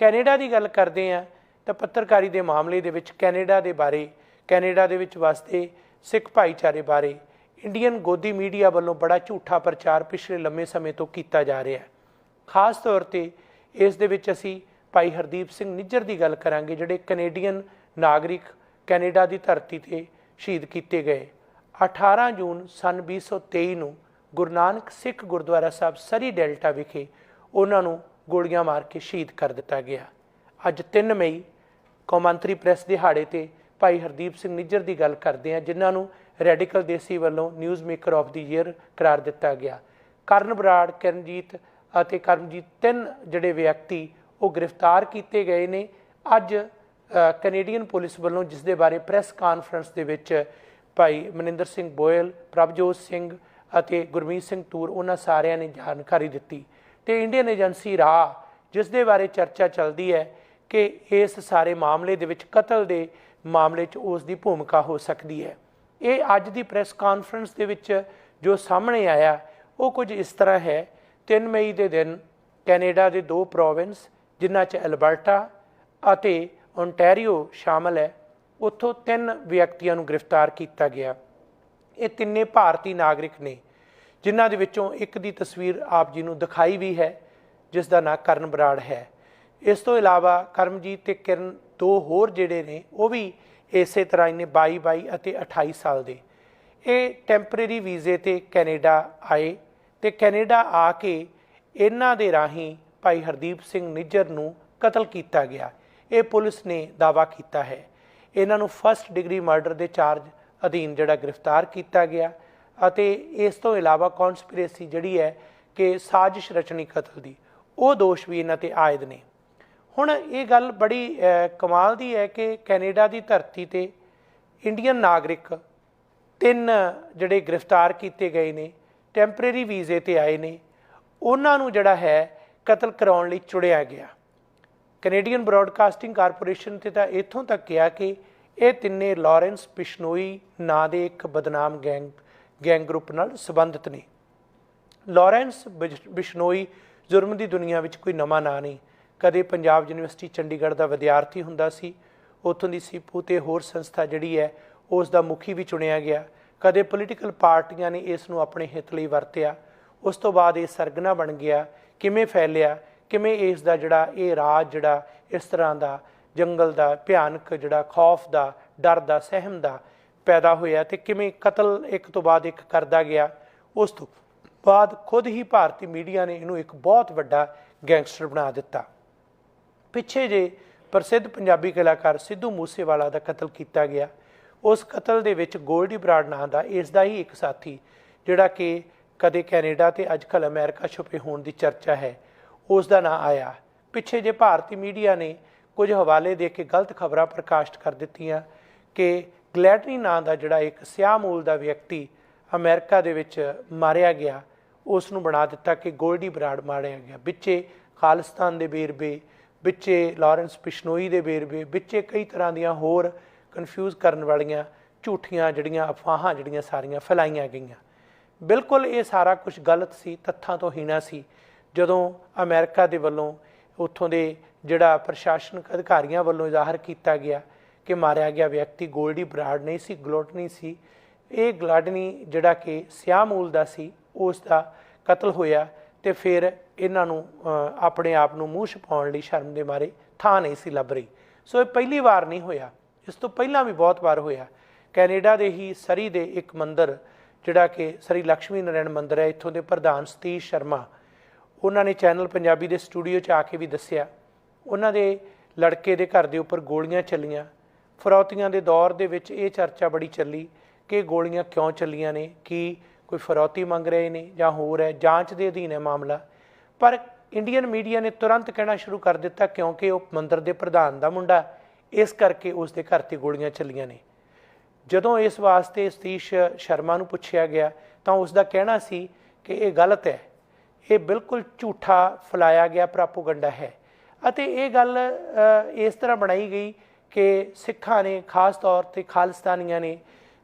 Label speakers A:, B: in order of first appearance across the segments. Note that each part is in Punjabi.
A: ਕੈਨੇਡਾ ਦੀ ਗੱਲ ਕਰਦੇ ਆ ਤਾਂ ਪੱਤਰਕਾਰੀ ਦੇ ਮਾਮਲੇ ਦੇ ਵਿੱਚ ਕੈਨੇਡਾ ਦੇ ਬਾਰੇ, ਕੈਨੇਡਾ ਦੇ ਵਿੱਚ ਵਸਦੇ ਸਿੱਖ ਭਾਈਚਾਰੇ ਬਾਰੇ ਇੰਡੀਅਨ ਗੋਦੀ ਮੀਡੀਆ ਵੱਲੋਂ ਬੜਾ ਝੂਠਾ ਪ੍ਰਚਾਰ ਪਿਛਲੇ ਲੰਮੇ ਸਮੇਂ ਤੋਂ ਕੀਤਾ ਜਾ ਰਿਹਾ ਹੈ। ਖਾਸ ਤੌਰ ਤੇ ਇਸ ਦੇ ਵਿੱਚ ਅਸੀਂ ਭਾਈ ਹਰਦੀਪ ਸਿੰਘ ਨਿੱਜਰ ਦੀ ਗੱਲ ਕਰਾਂਗੇ, ਜਿਹੜੇ ਕੈਨੇਡੀਅਨ ਨਾਗਰਿਕ ਕੈਨੇਡਾ ਦੀ ਧਰਤੀ ਤੇ ਸ਼ਹੀਦ ਕੀਤੇ ਗਏ। 18 ਜੂਨ ਸਨ 2023 ਨੂੰ ਗੁਰੂ ਨਾਨਕ ਸਿੱਖ ਗੁਰਦੁਆਰਾ ਸਾਹਿਬ ਸਰੀ ਡੈਲਟਾ ਵਿਖੇ ਉਹਨਾਂ ਨੂੰ ਗੋਲੀਆਂ ਮਾਰ ਕੇ ਸ਼ਹੀਦ ਕਰ ਦਿੱਤਾ ਗਿਆ। ਅੱਜ 3 ਮਈ ਕੌਮਾਂਤਰੀ ਪ੍ਰੈਸ ਦਿਹਾੜੇ ਤੇ ਭਾਈ ਹਰਦੀਪ ਸਿੰਘ ਨਿੱਜਰ ਦੀ ਗੱਲ ਕਰਦੇ ਹਾਂ, ਜਿਨ੍ਹਾਂ ਨੂੰ ਰੈਡੀਕਲ ਦੇਸੀ ਵੱਲੋਂ news maker of the year ਕਰਾਰ ਦਿੱਤਾ ਗਿਆ। ਕਰਨ ਬਰਾੜ, ਕਰਨਜੀਤ ਅਤੇ ਕਰਮਜੀਤ ਤਿੰਨ ਜਿਹੜੇ ਵਿਅਕਤੀ ਉਹ ਗ੍ਰਿਫਤਾਰ ਕੀਤੇ ਗਏ ਨੇ। ਅੱਜ ਕੈਨੇਡੀਅਨ ਪੁਲਿਸ ਵੱਲੋਂ ਜਿਸ ਦੇ ਬਾਰੇ ਪ੍ਰੈਸ ਕਾਨਫਰੰਸ ਦੇ ਵਿੱਚ ਭਾਈ ਮਨਿੰਦਰ ਸਿੰਘ ਬੋਇਲ, ਪ੍ਰਭਜੋਤ ਸਿੰਘ ਅਤੇ ਗੁਰਮੀਤ ਸਿੰਘ ਤੂਰ, ਉਹਨਾਂ ਸਾਰਿਆਂ ਨੇ ਜਾਣਕਾਰੀ ਦਿੱਤੀ। ਤੇ ਇੰਡੀਅਨ ਏਜੰਸੀ ਰਾਹ, ਜਿਸ ਦੇ ਬਾਰੇ ਚਰਚਾ ਚੱਲਦੀ ਹੈ ਕਿ ਇਸ ਸਾਰੇ ਮਾਮਲੇ ਦੇ ਵਿੱਚ, ਕਤਲ ਦੇ ਮਾਮਲੇ 'ਚ ਉਸ ਦੀ ਭੂਮਿਕਾ ਹੋ ਸਕਦੀ ਹੈ। ਇਹ ਅੱਜ ਦੀ ਪ੍ਰੈਸ ਕਾਨਫਰੰਸ ਦੇ ਵਿੱਚ ਜੋ ਸਾਹਮਣੇ ਆਇਆ, ਉਹ ਕੁਝ ਇਸ ਤਰ੍ਹਾਂ ਹੈ। 3 ਮਈ ਦੇ ਦਿਨ ਕੈਨੇਡਾ ਦੇ ਦੋ ਪ੍ਰੋਵਿੰਸ ਜਿਨ੍ਹਾਂ 'ਚ ਐਲਬਰਟਾ ਅਤੇ ਓਨਟਾਰੀਓ ਸ਼ਾਮਲ ਹੈ, ਉੱਥੋਂ ਤਿੰਨ ਵਿਅਕਤੀਆਂ ਨੂੰ ਗ੍ਰਿਫਤਾਰ ਕੀਤਾ ਗਿਆ। ਇਹ ਤਿੰਨੇ ਭਾਰਤੀ ਨਾਗਰਿਕ ਨੇ। ਜਿਨ੍ਹਾਂ ਦੇ ਵਿੱਚੋਂ ਇੱਕ ਦੀ ਤਸਵੀਰ ਆਪ ਜੀ ਨੂੰ ਦਿਖਾਈ ਵੀ ਹੈ, ਜਿਸ ਦਾ ਨਾਂ ਕਰਨ ਬਰਾੜ ਹੈ। ਇਸ ਤੋਂ ਇਲਾਵਾ ਕਰਮਜੀਤ ਤੇ ਕਿਰਨ ਦੋ ਹੋਰ ਜਿਹੜੇ ਨੇ, ਉਹ ਵੀ ਇਸੇ ਤਰ੍ਹਾਂ ਹੀ ਨੇ 22 22 ਅਤੇ 28 ਸਾਲ ਦੇ। ਇਹ ਟੈਂਪਰੇਰੀ ਵੀਜ਼ੇ ਤੇ ਕੈਨੇਡਾ ਆਏ ਤੇ ਕੈਨੇਡਾ ਆ ਕੇ ਇਹਨਾਂ ਦੇ ਰਾਹੀਂ ਭਾਈ ਹਰਦੀਪ ਸਿੰਘ ਨਿੱਜਰ ਨੂੰ ਕਤਲ ਕੀਤਾ ਗਿਆ। ਇਹ ਪੁਲਿਸ ਨੇ ਦਾਵਾ ਕੀਤਾ ਹੈ। ਇਹਨਾਂ ਨੂੰ ਫਸਟ ਡਿਗਰੀ ਮਰਡਰ ਦੇ ਚਾਰਜ ਅਧੀਨ ਜਿਹੜਾ ਗ੍ਰਿਫਤਾਰ ਕੀਤਾ ਗਿਆ ਅਤੇ ਇਸ ਤੋਂ ਇਲਾਵਾ ਕਨਸਪੀਰੇਸੀ ਜਿਹੜੀ ਹੈ ਕਿ ਸਾਜ਼ਿਸ਼ ਰਚਣੀ ਕਤਲ ਦੀ, ਉਹ ਦੋਸ਼ ਵੀ ਇਹਨਾਂ ਤੇ ਆਇਦ ਨੇ। ਹੁਣ ਇਹ ਗੱਲ ਬੜੀ ਕਮਾਲ ਦੀ ਹੈ ਕਿ ਕੈਨੇਡਾ ਦੀ ਧਰਤੀ ਤੇ ਇੰਡੀਅਨ ਨਾਗਰਿਕ ਤਿੰਨ ਜਿਹੜੇ ਗ੍ਰਿਫਤਾਰ ਕੀਤੇ ਗਏ ਨੇ ਟੈਂਪਰੇਰੀ ਵੀਜ਼ੇ ਤੇ ਆਏ ਨੇ, ਉਹਨਾਂ ਨੂੰ ਜਿਹੜਾ ਹੈ ਕਤਲ ਕਰਾਉਣ ਲਈ ਚੁੜਿਆ ਗਿਆ। ਕੈਨੇਡੀਅਨ ਬ੍ਰਾਡਕਾਸਟਿੰਗ ਕਾਰਪੋਰੇਸ਼ਨ ਤੇ ਤਾਂ ਇੱਥੋਂ ਤੱਕ ਕਿਹਾ ਕਿ ਇਹ ਤਿੰਨੇ ਲਾਰੈਂਸ ਪਿਸ਼ਨੋਈ ਨਾਂ ਦੇ ਇੱਕ ਬਦਨਾਮ ਗੈਂਗ ਗੈਂਗ ਗਰੁੱਪ ਨਾਲ ਸੰਬੰਧਿਤ ਨੇ। ਲਾਰੈਂਸ ਬਿਸ਼- ਬਿਸ਼ਨੋਈ ਜੁਰਮ ਦੀ ਦੁਨੀਆ ਵਿੱਚ ਕੋਈ ਨਵਾਂ ਨਾਂ ਨਹੀਂ। ਕਦੇ ਪੰਜਾਬ ਯੂਨੀਵਰਸਿਟੀ ਚੰਡੀਗੜ੍ਹ ਦਾ ਵਿਦਿਆਰਥੀ ਹੁੰਦਾ ਸੀ। ਉੱਥੋਂ ਦੀ ਸੀਪੂ ਤੇ ਹੋਰ ਸੰਸਥਾ ਜਿਹੜੀ ਹੈ, ਉਸ ਦਾ ਮੁਖੀ ਵੀ ਚੁਣਿਆ ਗਿਆ। ਕਦੇ ਪੋਲੀਟੀਕਲ ਪਾਰਟੀਆਂ ਨੇ ਇਸ ਨੂੰ ਆਪਣੇ ਹਿੱਤ ਲਈ ਵਰਤਿਆ। ਉਸ ਤੋਂ ਬਾਅਦ ਇਹ ਸਰਗਨਾ ਬਣ ਗਿਆ। ਕਿਵੇਂ ਫੈਲਿਆ? ਕਿਵੇਂ ਇਸ ਦਾ ਜਿਹੜਾ ਇਹ ਰਾਜ ਜਿਹੜਾ ਇਸ ਤਰ੍ਹਾਂ ਦਾ ਜੰਗਲ ਦਾ ਭਿਆਨਕ ਜਿਹੜਾ ਖੌਫ ਦਾ, ਡਰ ਦਾ, ਸਹਿਮ ਦਾ ਪੈਦਾ ਹੋਇਆ ਤੇ ਕਿਵੇਂ ਕਤਲ ਇੱਕ ਤੋਂ ਬਾਅਦ ਇੱਕ ਕਰਦਾ ਗਿਆ, ਉਸ ਤੋਂ ਬਾਅਦ ਖੁਦ ਹੀ ਭਾਰਤੀ ਮੀਡੀਆ ਨੇ ਇਹਨੂੰ ਇੱਕ ਬਹੁਤ ਵੱਡਾ ਗੈਂਗਸਟਰ ਬਣਾ ਦਿੱਤਾ। ਪਿੱਛੇ ਜੇ ਪ੍ਰਸਿੱਧ ਪੰਜਾਬੀ ਕਲਾਕਾਰ ਸਿੱਧੂ ਮੂਸੇਵਾਲਾ ਦਾ ਕਤਲ ਕੀਤਾ ਗਿਆ, ਉਸ ਕਤਲ ਦੇ ਵਿੱਚ ਗੋਲਡੀ ਬਰਾੜ ਨਾਂ ਦਾ ਇਸ ਦਾ ਹੀ ਇੱਕ ਸਾਥੀ, ਜਿਹੜਾ ਕਿ ਕਦੇ ਕੈਨੇਡਾ ਤੇ ਅੱਜਕੱਲ ਅਮਰੀਕਾ ਛੁਪੇ ਹੋਣ ਦੀ ਚਰਚਾ ਹੈ, ਉਸ ਦਾ ਨਾਂ ਆਇਆ। ਪਿੱਛੇ ਜੇ ਭਾਰਤੀ ਮੀਡੀਆ ਨੇ ਕੁਝ ਹਵਾਲੇ ਦੇ ਕੇ ਗਲਤ ਖਬਰਾਂ ਪ੍ਰਕਾਸ਼ਿਤ ਕਰ ਦਿੱਤੀਆਂ ਕਿ ਗਲੈਟਰੀ ਨਾਂ ਦਾ ਜਿਹੜਾ ਇੱਕ ਸਿਆਹ ਮੂਲ ਦਾ ਵਿਅਕਤੀ ਅਮਰੀਕਾ ਦੇ ਵਿੱਚ ਮਾਰਿਆ ਗਿਆ, ਉਸ ਨੂੰ ਬਣਾ ਦਿੱਤਾ ਕਿ ਗੋਲਡੀ ਬਰਾਡ ਮਾਰਿਆ ਗਿਆ। ਵਿੱਚੇ ਖਾਲਿਸਤਾਨ ਦੇ ਵੇਰਵੇ, ਵਿੱਚੇ ਲਾਰੈਂਸ ਪਿਸ਼ਨੋਈ ਦੇ ਵੇਰਵੇ, ਵਿੱਚੇ ਕਈ ਤਰ੍ਹਾਂ ਦੀਆਂ ਹੋਰ ਕਨਫਿਊਜ਼ ਕਰਨ ਵਾਲੀਆਂ ਝੂਠੀਆਂ ਜਿਹੜੀਆਂ ਅਫਵਾਹਾਂ ਜਿਹੜੀਆਂ ਸਾਰੀਆਂ ਫੈਲਾਈਆਂ ਗਈਆਂ। ਬਿਲਕੁਲ ਇਹ ਸਾਰਾ ਕੁਝ ਗਲਤ ਸੀ, ਤੱਥਾਂ ਤੋਂ ਹੀਣਾ ਸੀ। ਜਦੋਂ ਅਮਰੀਕਾ ਦੇ ਵੱਲੋਂ ਉੱਥੋਂ ਦੇ ਜਿਹੜਾ ਪ੍ਰਸ਼ਾਸਨਿਕ ਅਧਿਕਾਰੀਆਂ ਵੱਲੋਂ ਜ਼ਾਹਰ ਕੀਤਾ ਗਿਆ ਕਿ ਮਾਰਿਆ ਗਿਆ ਵਿਅਕਤੀ ਗੋਲਡੀ ਬਰਾਡ ਨਹੀਂ ਸੀ, ਗਲੋਟਨੀ ਸੀ। ਇਹ ਗਲਾਡਨੀ ਜਿਹੜਾ ਕਿ ਸਿਆਹ ਮੂਲ ਦਾ ਸੀ, ਉਸ ਦਾ ਕਤਲ ਹੋਇਆ ਤੇ ਫਿਰ ਇਹਨਾਂ ਨੂੰ ਆਪਣੇ ਆਪ ਨੂੰ ਮੂੰਹ ਛਪਾਉਣ ਲਈ ਸ਼ਰਮ ਦੇ ਮਾਰੇ ਥਾਂ ਨਹੀਂ ਸੀ ਲੱਭ ਰਹੀ। ਸੋ ਇਹ ਪਹਿਲੀ ਵਾਰ ਨਹੀਂ ਹੋਇਆ। ਇਸ ਤੋਂ ਪਹਿਲਾਂ ਵੀ ਬਹੁਤ ਵਾਰ ਹੋਇਆ। ਕੈਨੇਡਾ ਦੇ ਹੀ ਸਰੀ ਦੇ ਇੱਕ ਮੰਦਿਰ, ਜਿਹੜਾ ਕਿ ਸਰੀ ਲక్ష్ਮੀ ਨਾਰਾਇਣ ਮੰਦਿਰ ਹੈ, ਇੱਥੋਂ ਦੇ ਪ੍ਰਧਾਨ ਸਤੀਸ਼ ਸ਼ਰਮਾ। ਉਹਨਾਂ ਨੇ ਚੈਨਲ ਪੰਜਾਬੀ ਦੇ ਸਟੂਡੀਓ 'ਚ ਆ ਕੇ ਵੀ ਦੱਸਿਆ। ਉਹਨਾਂ ਦੇ ਲੜਕੇ ਦੇ ਘਰ ਦੇ ਉੱਪਰ ਗੋਲੀਆਂ ਚੱਲੀਆਂ। ਫਰੌਤੀਆਂ ਦੇ ਦੌਰ ਦੇ ਵਿੱਚ ਇਹ ਚਰਚਾ ਬੜੀ ਚੱਲੀ ਕਿ ਗੋਲੀਆਂ ਕਿਉਂ ਚੱਲੀਆਂ ਨੇ, ਕੀ ਕੋਈ ਫਰੌਤੀ ਮੰਗ ਰਹੇ ਨੇ ਜਾਂ ਹੋਰ ਹੈ, ਜਾਂਚ ਦੇ ਅਧੀਨ ਹੈ ਮਾਮਲਾ। ਪਰ ਇੰਡੀਅਨ ਮੀਡੀਆ ਨੇ ਤੁਰੰਤ ਕਹਿਣਾ ਸ਼ੁਰੂ ਕਰ ਦਿੱਤਾ ਕਿਉਂਕਿ ਉਹ ਮੰਦਰ ਦੇ ਪ੍ਰਧਾਨ ਦਾ ਮੁੰਡਾ ਇਸ ਕਰਕੇ ਉਸ ਦੇ ਘਰ ਤੇ ਗੋਲੀਆਂ ਚੱਲੀਆਂ ਨੇ। ਜਦੋਂ ਇਸ ਵਾਸਤੇ ਸਤੀਸ਼ ਸ਼ਰਮਾ ਨੂੰ ਪੁੱਛਿਆ ਗਿਆ, ਤਾਂ ਉਸ ਦਾ ਕਹਿਣਾ ਸੀ ਕਿ ਇਹ ਗਲਤ ਹੈ। ਇਹ ਬਿਲਕੁਲ ਝੂਠਾ ਫਲਾਇਆ ਗਿਆ, ਪ੍ਰਾਪੋਗੰਡਾ ਹੈ। ਅਤੇ ਇਹ ਗੱਲ ਇਸ ਤਰ੍ਹਾਂ ਬਣਾਈ ਗਈ ਕਿ ਸਿੱਖਾਂ ਨੇ ਖਾਸ ਤੌਰ ਤੇ ਖਾਲਿਸਤਾਨੀਆਂ ਨੇ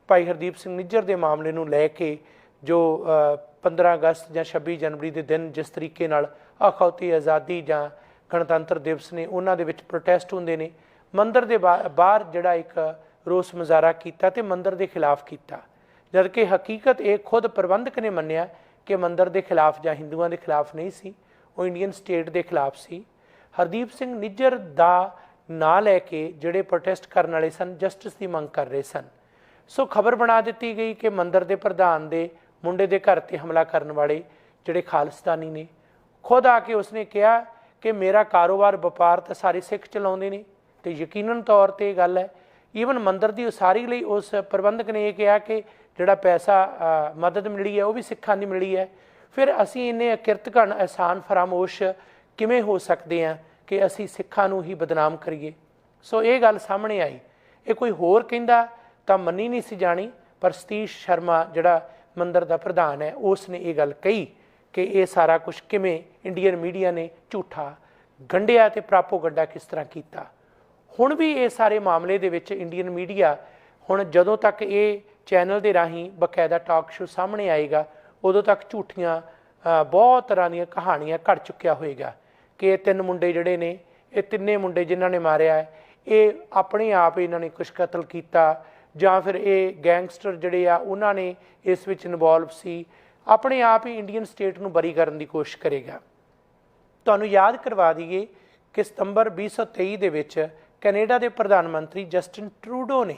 A: ਭਾਈ ਹਰਦੀਪ ਸਿੰਘ ਨਿੱਜਰ ਦੇ ਮਾਮਲੇ ਨੂੰ ਲੈ ਕੇ ਜੋ ਅ, 15 ਅਗਸਤ ਜਾਂ 26 ਜਨਵਰੀ ਦੇ ਦਿਨ ਜਿਸ ਤਰੀਕੇ ਨਾਲ ਅਖੌਤੀ ਆਜ਼ਾਦੀ ਜਾਂ ਗਣਤੰਤਰ ਦਿਵਸ ਨੇ ਉਹਨਾਂ ਦੇ ਵਿੱਚ ਪ੍ਰੋਟੈਸਟ ਹੁੰਦੇ ਨੇ ਮੰਦਰ ਦੇ ਬਾ- ਬਾਹਰ ਜਿਹੜਾ ਇੱਕ ਰੋਸ ਮੁਜ਼ਾਹਰਾ ਕੀਤਾ ਤੇ ਮੰਦਰ ਦੇ ਖਿਲਾਫ ਕੀਤਾ। ਜਦ ਕਿ ਹਕੀਕਤ ਇਹ ਖੁਦ ਪ੍ਰਬੰਧਕ ਨੇ ਮੰਨਿਆ ਕਿ ਮੰਦਰ ਦੇ ਖਿਲਾਫ ਜਾਂ ਹਿੰਦੂਆਂ ਦੇ ਖਿਲਾਫ ਨਹੀਂ ਸੀ ਉਹ ਇੰਡੀਅਨ ਸਟੇਟ ਦੇ ਖਿਲਾਫ ਸੀ। ਹਰਦੀਪ ਸਿੰਘ ਨਿੱਜਰ ਦਾ ਨਾ ਲੈ ਕੇ ਜਿਹੜੇ ਪ੍ਰੋਟੈਸਟ ਕਰਨ ਵਾਲੇ ਸਨ ਜਸਟਿਸ ਦੀ ਮੰਗ ਕਰ ਰਹੇ ਸਨ। ਸੋ ਖਬਰ ਬਣਾ ਦਿੱਤੀ ਗਈ ਕਿ ਮੰਦਰ ਦੇ ਪ੍ਰਧਾਨ ਦੇ ਮੁੰਡੇ ਦੇ ਘਰ ਤੇ ਹਮਲਾ ਕਰਨ ਵਾਲੇ ਜਿਹੜੇ ਖਾਲਿਸਤਾਨੀ ਨੇ, ਖੁਦ ਆ ਕੇ ਉਸਨੇ ਕਿਹਾ ਕਿ ਮੇਰਾ ਕਾਰੋਬਾਰ ਵਪਾਰ ਤਾਂ ਸਾਰੇ ਸਿੱਖ ਚਲਾਉਂਦੇ ਨੇ ਤੇ ਯਕੀਨਨ ਤੌਰ ਤੇ ਇਹ ਗੱਲ ਹੈ। ਈਵਨ ਮੰਦਰ ਦੀ ਉਸਾਰੀ ਲਈ ਉਸ ਪ੍ਰਬੰਧਕ ਨੇ ਇਹ ਕਿਹਾ ਕਿ ਜਿਹੜਾ ਪੈਸਾ ਮਦਦ ਮਿਲੀ ਹੈ, ਉਹ ਵੀ ਸਿੱਖਾਂ ਦੀ ਮਿਲੀ ਹੈ। ਫਿਰ ਅਸੀਂ ਇੰਨੇ ਅਕਿਰਤਘਨ ਅਹਿਸਾਨ, ਫਰਾਮੋਸ਼ ਕਿਵੇਂ ਹੋ ਸਕਦੇ ਹਾਂ? ਕਿ ਅਸੀਂ ਸਿੱਖਾਂ ਨੂੰ ਹੀ ਬਦਨਾਮ ਕਰੀਏ। ਸੋ ਇਹ ਗੱਲ ਸਾਹਮਣੇ ਆਈ। ਇਹ ਕੋਈ ਹੋਰ ਕਹਿੰਦਾ ਤਾਂ ਮੰਨੀ ਨਹੀਂ ਸੀ ਜਾਣੀ, ਪਰ ਸਤੀਸ਼ ਸ਼ਰਮਾ ਜਿਹੜਾ ਮੰਦਰ ਦਾ ਪ੍ਰਧਾਨ ਹੈ ਉਸ ਨੇ ਇਹ ਗੱਲ ਕਹੀ ਕਿ ਇਹ ਸਾਰਾ ਕੁਝ ਕਿਵੇਂ ਇੰਡੀਅਨ ਮੀਡੀਆ ਨੇ ਝੂਠਾ ਗੰਢਿਆ ਤੇ ਪ੍ਰਾਪੋਗੰਡਾ ਕਿਸ ਤਰ੍ਹਾਂ ਕੀਤਾ। ਹੁਣ ਵੀ ਇਹ ਸਾਰੇ ਮਾਮਲੇ ਦੇ ਵਿੱਚ ਇੰਡੀਅਨ ਮੀਡੀਆ ਹੁਣ ਜਦੋਂ ਤੱਕ ਇਹ ਚੈਨਲ ਦੇ ਰਾਹੀਂ ਬਕਾਇਦਾ ਟਾਕ ਸ਼ੋ ਸਾਹਮਣੇ ਆਏਗਾ, ਉਦੋਂ ਤੱਕ ਝੂਠੀਆਂ ਬਹੁਤ ਤਰ੍ਹਾਂ ਦੀਆਂ ਕਹਾਣੀਆਂ ਘੜ ਚੁੱਕਿਆ ਹੋਏਗਾ। ਕਿ ਇਹ ਤਿੰਨ ਮੁੰਡੇ ਜਿਹੜੇ ਨੇ, ਇਹ ਤਿੰਨੇ ਮੁੰਡੇ ਜਿਨ੍ਹਾਂ ਨੇ ਮਾਰਿਆ ਇਹ ਆਪਣੇ ਆਪ ਇਹਨਾਂ ਨੇ ਕੁਝ ਕਤਲ ਕੀਤਾ, ਜਾਂ ਫਿਰ ਇਹ ਗੈਂਗਸਟਰ ਜਿਹੜੇ ਆ, ਉਹਨਾਂ ਨੇ ਇਸ ਵਿੱਚ ਇਨਵੋਲਵ ਸੀ। ਆਪਣੇ ਆਪ ਹੀ ਇੰਡੀਅਨ ਸਟੇਟ ਨੂੰ ਬਰੀ ਕਰਨ ਦੀ ਕੋਸ਼ਿਸ਼ ਕਰੇਗਾ। ਤੁਹਾਨੂੰ ਯਾਦ ਕਰਵਾ ਦਈਏ ਕਿ ਸਤੰਬਰ 2023 ਦੇ ਵਿੱਚ ਕੈਨੇਡਾ ਦੇ ਪ੍ਰਧਾਨ ਮੰਤਰੀ ਜਸਟਿਨ ਟਰੂਡੋ ਨੇ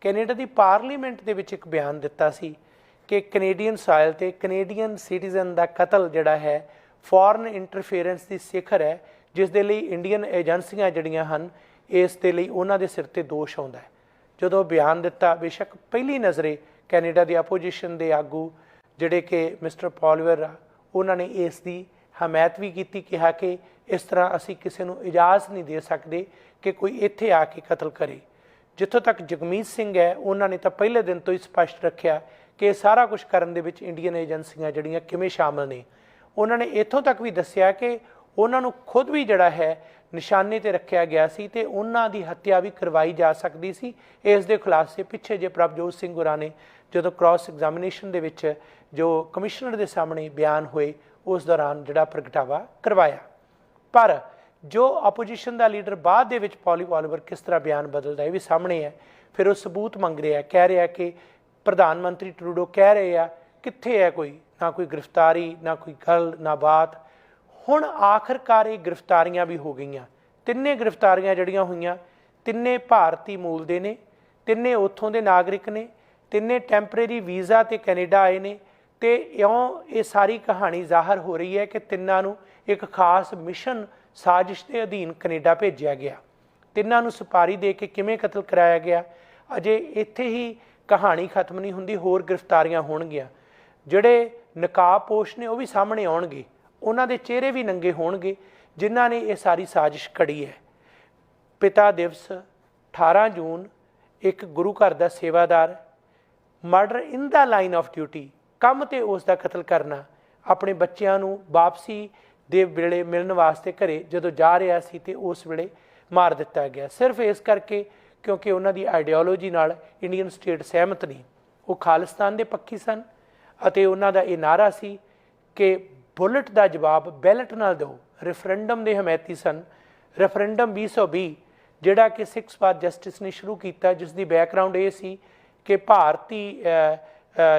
A: ਕੈਨੇਡਾ ਦੀ ਪਾਰਲੀਮੈਂਟ ਦੇ ਵਿੱਚ ਇੱਕ ਬਿਆਨ ਦਿੱਤਾ ਸੀ ਕਿ ਕੈਨੇਡੀਅਨ ਸਾਇਲ ਤੇ ਕੈਨੇਡੀਅਨ ਸਿਟੀਜ਼ਨ ਦਾ ਕਤਲ ਜਿਹੜਾ ਹੈ ਫੋਰਨ ਇੰਟਰਫੇਰੈਂਸ ਦੀ ਸਿਖਰ ਹੈ, ਜਿਸ ਦੇ ਲਈ ਇੰਡੀਅਨ ਏਜੰਸੀਆਂ ਜਿਹੜੀਆਂ ਹਨ, ਇਸ ਦੇ ਲਈ ਉਹਨਾਂ ਦੇ ਸਿਰ ਤੇ ਦੋਸ਼ ਆਉਂਦਾ ਹੈ। ਜਦੋਂ ਬਿਆਨ ਦਿੱਤਾ, ਬੇਸ਼ੱਕ ਪਹਿਲੀ ਨਜ਼ਰੇ ਕੈਨੇਡਾ ਦੀ ਆਪੋਜੀਸ਼ਨ ਦੇ ਆਗੂ ਜਿਹੜੇ ਕਿ ਮਿਸਟਰ ਪੌਲਵਰ ਆ ਉਹਨਾਂ ਨੇ ਇਸ ਦੀ ਹਮਾਇਤ ਵੀ ਕੀਤੀ, ਕਿਹਾ ਕਿ ਇਸ ਤਰ੍ਹਾਂ ਅਸੀਂ ਕਿਸੇ ਨੂੰ ਇਜਾਜ਼ਤ ਨਹੀਂ ਦੇ ਸਕਦੇ ਕਿ ਕੋਈ ਇੱਥੇ ਆ ਕੇ ਕਤਲ ਕਰੇ। ਜਿੱਥੋਂ ਤੱਕ ਜਗਮੀਤ ਸਿੰਘ ਹੈ, ਉਹਨਾਂ ਨੇ ਤਾਂ ਪਹਿਲੇ ਦਿਨ ਤੋਂ ਹੀ ਸਪਸ਼ਟ ਰੱਖਿਆ ਕਿ ਇਹ ਸਾਰਾ ਕੁਝ ਕਰਨ ਦੇ ਵਿੱਚ ਇੰਡੀਅਨ ਏਜੰਸੀਆਂ ਜਿਹੜੀਆਂ ਕਿਵੇਂ ਸ਼ਾਮਲ ਨੇ। ਉਹਨਾਂ ਨੇ ਇੱਥੋਂ ਤੱਕ ਵੀ ਦੱਸਿਆ ਕਿ ਉਹਨਾਂ ਨੂੰ ਖੁਦ ਵੀ ਜਿਹੜਾ ਹੈ ਨਿਸ਼ਾਨੇ ਤੇ ਰੱਖਿਆ ਗਿਆ ਸੀ ਤੇ ਉਹਨਾਂ ਦੀ ਹੱਤਿਆ ਵੀ ਕਰਵਾਈ ਜਾ ਸਕਦੀ ਸੀ। ਇਸ ਦੇ ਖੁਲਾਸੇ ਪਿੱਛੇ ਜੇ ਪ੍ਰਭਜੋਤ ਸਿੰਘ ਗੁਰਾਂ ਨੇ ਜਦੋਂ ਕ੍ਰਾਸ ਐਗਜ਼ਾਮੀਨੇਸ਼ਨ ਦੇ ਵਿੱਚ ਜੋ ਕਮਿਸ਼ਨਰ ਦੇ ਸਾਹਮਣੇ ਬਿਆਨ ਹੋਏ, ਉਸ ਦੌਰਾਨ ਜਿਹੜਾ ਪ੍ਰਗਟਾਵਾ ਕਰਵਾਇਆ। ਪਰ ਜੋ ਆਪੋਜੀਸ਼ਨ ਦਾ ਲੀਡਰ ਬਾਅਦ ਦੇ ਵਿੱਚ ਪੌਲੀ ਵਾਲਵਰ ਕਿਸ ਤਰ੍ਹਾਂ ਬਿਆਨ ਬਦਲਦਾ ਇਹ ਵੀ ਸਾਹਮਣੇ ਹੈ। ਫਿਰ ਉਹ ਸਬੂਤ ਮੰਗ ਰਿਹਾ ਕਹਿ ਰਿਹਾ ਕਿ ਪ੍ਰਧਾਨ ਮੰਤਰੀ ਟਰੂਡੋ ਕਹਿ ਰਹੇ ਆ, ਕਿੱਥੇ ਹੈ ਕੋਈ ਨਾ ਕੋਈ ਗ੍ਰਿਫਤਾਰੀ, ਨਾ ਕੋਈ ਗੱਲ, ਨਾ ਬਾਤ। ਹੁਣ ਆਖਰਕਾਰ ਇਹ ਗ੍ਰਿਫਤਾਰੀਆਂ ਵੀ ਹੋ ਗਈਆਂ। ਤਿੰਨੇ ਗ੍ਰਿਫਤਾਰੀਆਂ ਜਿਹੜੀਆਂ ਹੋਈਆਂ, ਤਿੰਨੇ ਭਾਰਤੀ ਮੂਲ ਦੇ ਨੇ, ਤਿੰਨੇ ਉੱਥੋਂ ਦੇ ਨਾਗਰਿਕ ਨੇ, ਤਿੰਨੇ ਟੈਂਪਰੇਰੀ ਵੀਜ਼ਾ ਤੇ ਕੈਨੇਡਾ ਆਏ ਨੇ ਤੇ ਇਉਂ ਇਹ ਸਾਰੀ ਕਹਾਣੀ ਜ਼ਾਹਰ ਹੋ ਰਹੀ ਹੈ ਕਿ ਤਿੰਨਾਂ ਨੂੰ ਇੱਕ ਖਾਸ ਮਿਸ਼ਨ ਸਾਜ਼ਿਸ਼ ਦੇ ਅਧੀਨ ਕੈਨੇਡਾ ਭੇਜਿਆ ਗਿਆ। ਤਿੰਨਾਂ ਨੂੰ ਸੁਪਾਰੀ ਦੇ ਕੇ ਕਿਵੇਂ ਕਤਲ ਕਰਾਇਆ ਗਿਆ, ਅਜੇ ਇੱਥੇ ਹੀ ਕਹਾਣੀ ਖਤਮ ਨਹੀਂ ਹੁੰਦੀ, ਹੋਰ ਗ੍ਰਿਫਤਾਰੀਆਂ ਹੋਣਗੀਆਂ। ਜਿਹੜੇ ਨਕਾਬਪੋਸ਼ ਨੇ ਉਹ ਵੀ ਸਾਹਮਣੇ ਆਉਣਗੇ। ਉਹਨਾਂ ਦੇ ਚਿਹਰੇ ਵੀ ਨੰਗੇ ਹੋਣਗੇ, ਜਿਨ੍ਹਾਂ ਨੇ ਇਹ ਸਾਰੀ ਸਾਜ਼ਿਸ਼ ਕੜੀ ਹੈ। ਪਿਤਾ ਦਿਵਸ 18 ਜੂਨ, ਇੱਕ ਗੁਰੂ ਘਰ ਦਾ ਸੇਵਾਦਾਰ। Murder in the line of duty, ਕੰਮ ਤੇ ਉਸ ਦਾ ਕਤਲ ਕਰਨਾ, ਆਪਣੇ ਬੱਚਿਆਂ ਨੂੰ ਵਾਪਸੀ ਦੇ ਵੇਲੇ ਮਿਲਣ ਵਾਸਤੇ ਘਰੇ ਜਦੋਂ ਜਾ ਰਿਹਾ ਸੀ ਤੇ ਉਸ ਵੇਲੇ ਮਾਰ ਦਿੱਤਾ ਗਿਆ। ਸਿਰਫ ਇਸ ਕਰਕੇ ਕਿਉਂਕਿ ਉਹਨਾਂ ਦੀ ਆਈਡੀਓਲੋਜੀ ਨਾਲ ਇੰਡੀਅਨ ਸਟੇਟ ਸਹਿਮਤ ਨਹੀਂ। ਉਹ ਖਾਲਿਸਤਾਨ ਦੇ ਪੱਖੀ ਸਨ। ਅਤੇ ਉਹਨਾਂ ਦਾ ਇਹ ਨਾਰਾ ਸੀ ਕਿ ਬੁਲਟ ਦਾ ਜਵਾਬ ਬੈਲਟ ਨਾਲ ਦਿਓ। ਰੈਫਰੈਂਡਮ ਦੇ ਹਮਾਇਤੀ ਸਨ। ਰੈਫਰੈਂਡਮ 2020 ਜਿਹੜਾ ਕਿ ਸਿਕਸ ਫਾਰ ਜਸਟਿਸ ਨੇ ਸ਼ੁਰੂ ਕੀਤਾ, ਜਿਸ ਦੀ ਬੈਕਗ੍ਰਾਉਂਡ ਇਹ ਸੀ ਕਿ ਭਾਰਤੀ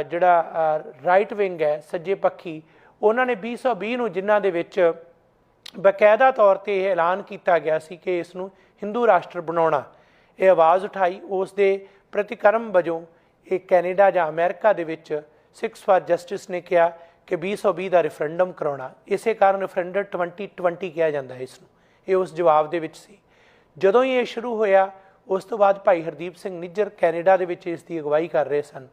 A: ਜਿਹੜਾ ਰਾਈਟ ਵਿੰਗ ਹੈ, ਸੱਜੇ ਪੱਖੀ, ਉਹਨਾਂ ਨੇ 2020 ਨੂੰ ਜਿਨ੍ਹਾਂ ਦੇ ਵਿੱਚ ਬਕਾਇਦਾ ਤੌਰ ਤੇ ਇਹ ਐਲਾਨ ਕੀਤਾ ਗਿਆ ਸੀ ਕਿ ਇਸ ਨੂੰ ਹਿੰਦੂ ਰਾਸ਼ਟਰ ਬਣਾਉਣਾ। ਇਹ ਆਵਾਜ਼ ਉਠਾਈ। ਉਸ ਦੇ ਪ੍ਰਤੀਕਰਮ ਵਜੋਂ ਇਹ ਕੈਨੇਡਾ ਜਾਂ ਅਮਰੀਕਾ ਦੇ ਵਿੱਚ ਸਿਕਸ ਫਾਰ ਜਸਟਿਸ ਨੇ ਕਿਹਾ ਕਿ 2020 ਦਾ ਰੈਫਰੈਂਡਮ ਕਰਾਉਣਾ, ਇਸੇ ਕਾਰਨ ਰੈਫਰੈਂਡਮ 2020 ਕਿਹਾ ਜਾਂਦਾ ਹੈ ਇਸ ਨੂੰ ਇਹ ਉਸ ਜਵਾਬ ਦੇ ਵਿੱਚ ਸੀ। ਜਦੋਂ ਹੀ ਇਹ ਸ਼ੁਰੂ ਹੋਇਆ, ਉਸ ਤੋਂ ਬਾਅਦ ਭਾਈ ਹਰਦੀਪ ਸਿੰਘ ਨਿੱਜਰ ਕੈਨੇਡਾ ਦੇ ਵਿੱਚ ਇਸ ਦੀ ਅਗਵਾਈ ਕਰ ਰਹੇ ਸਨ।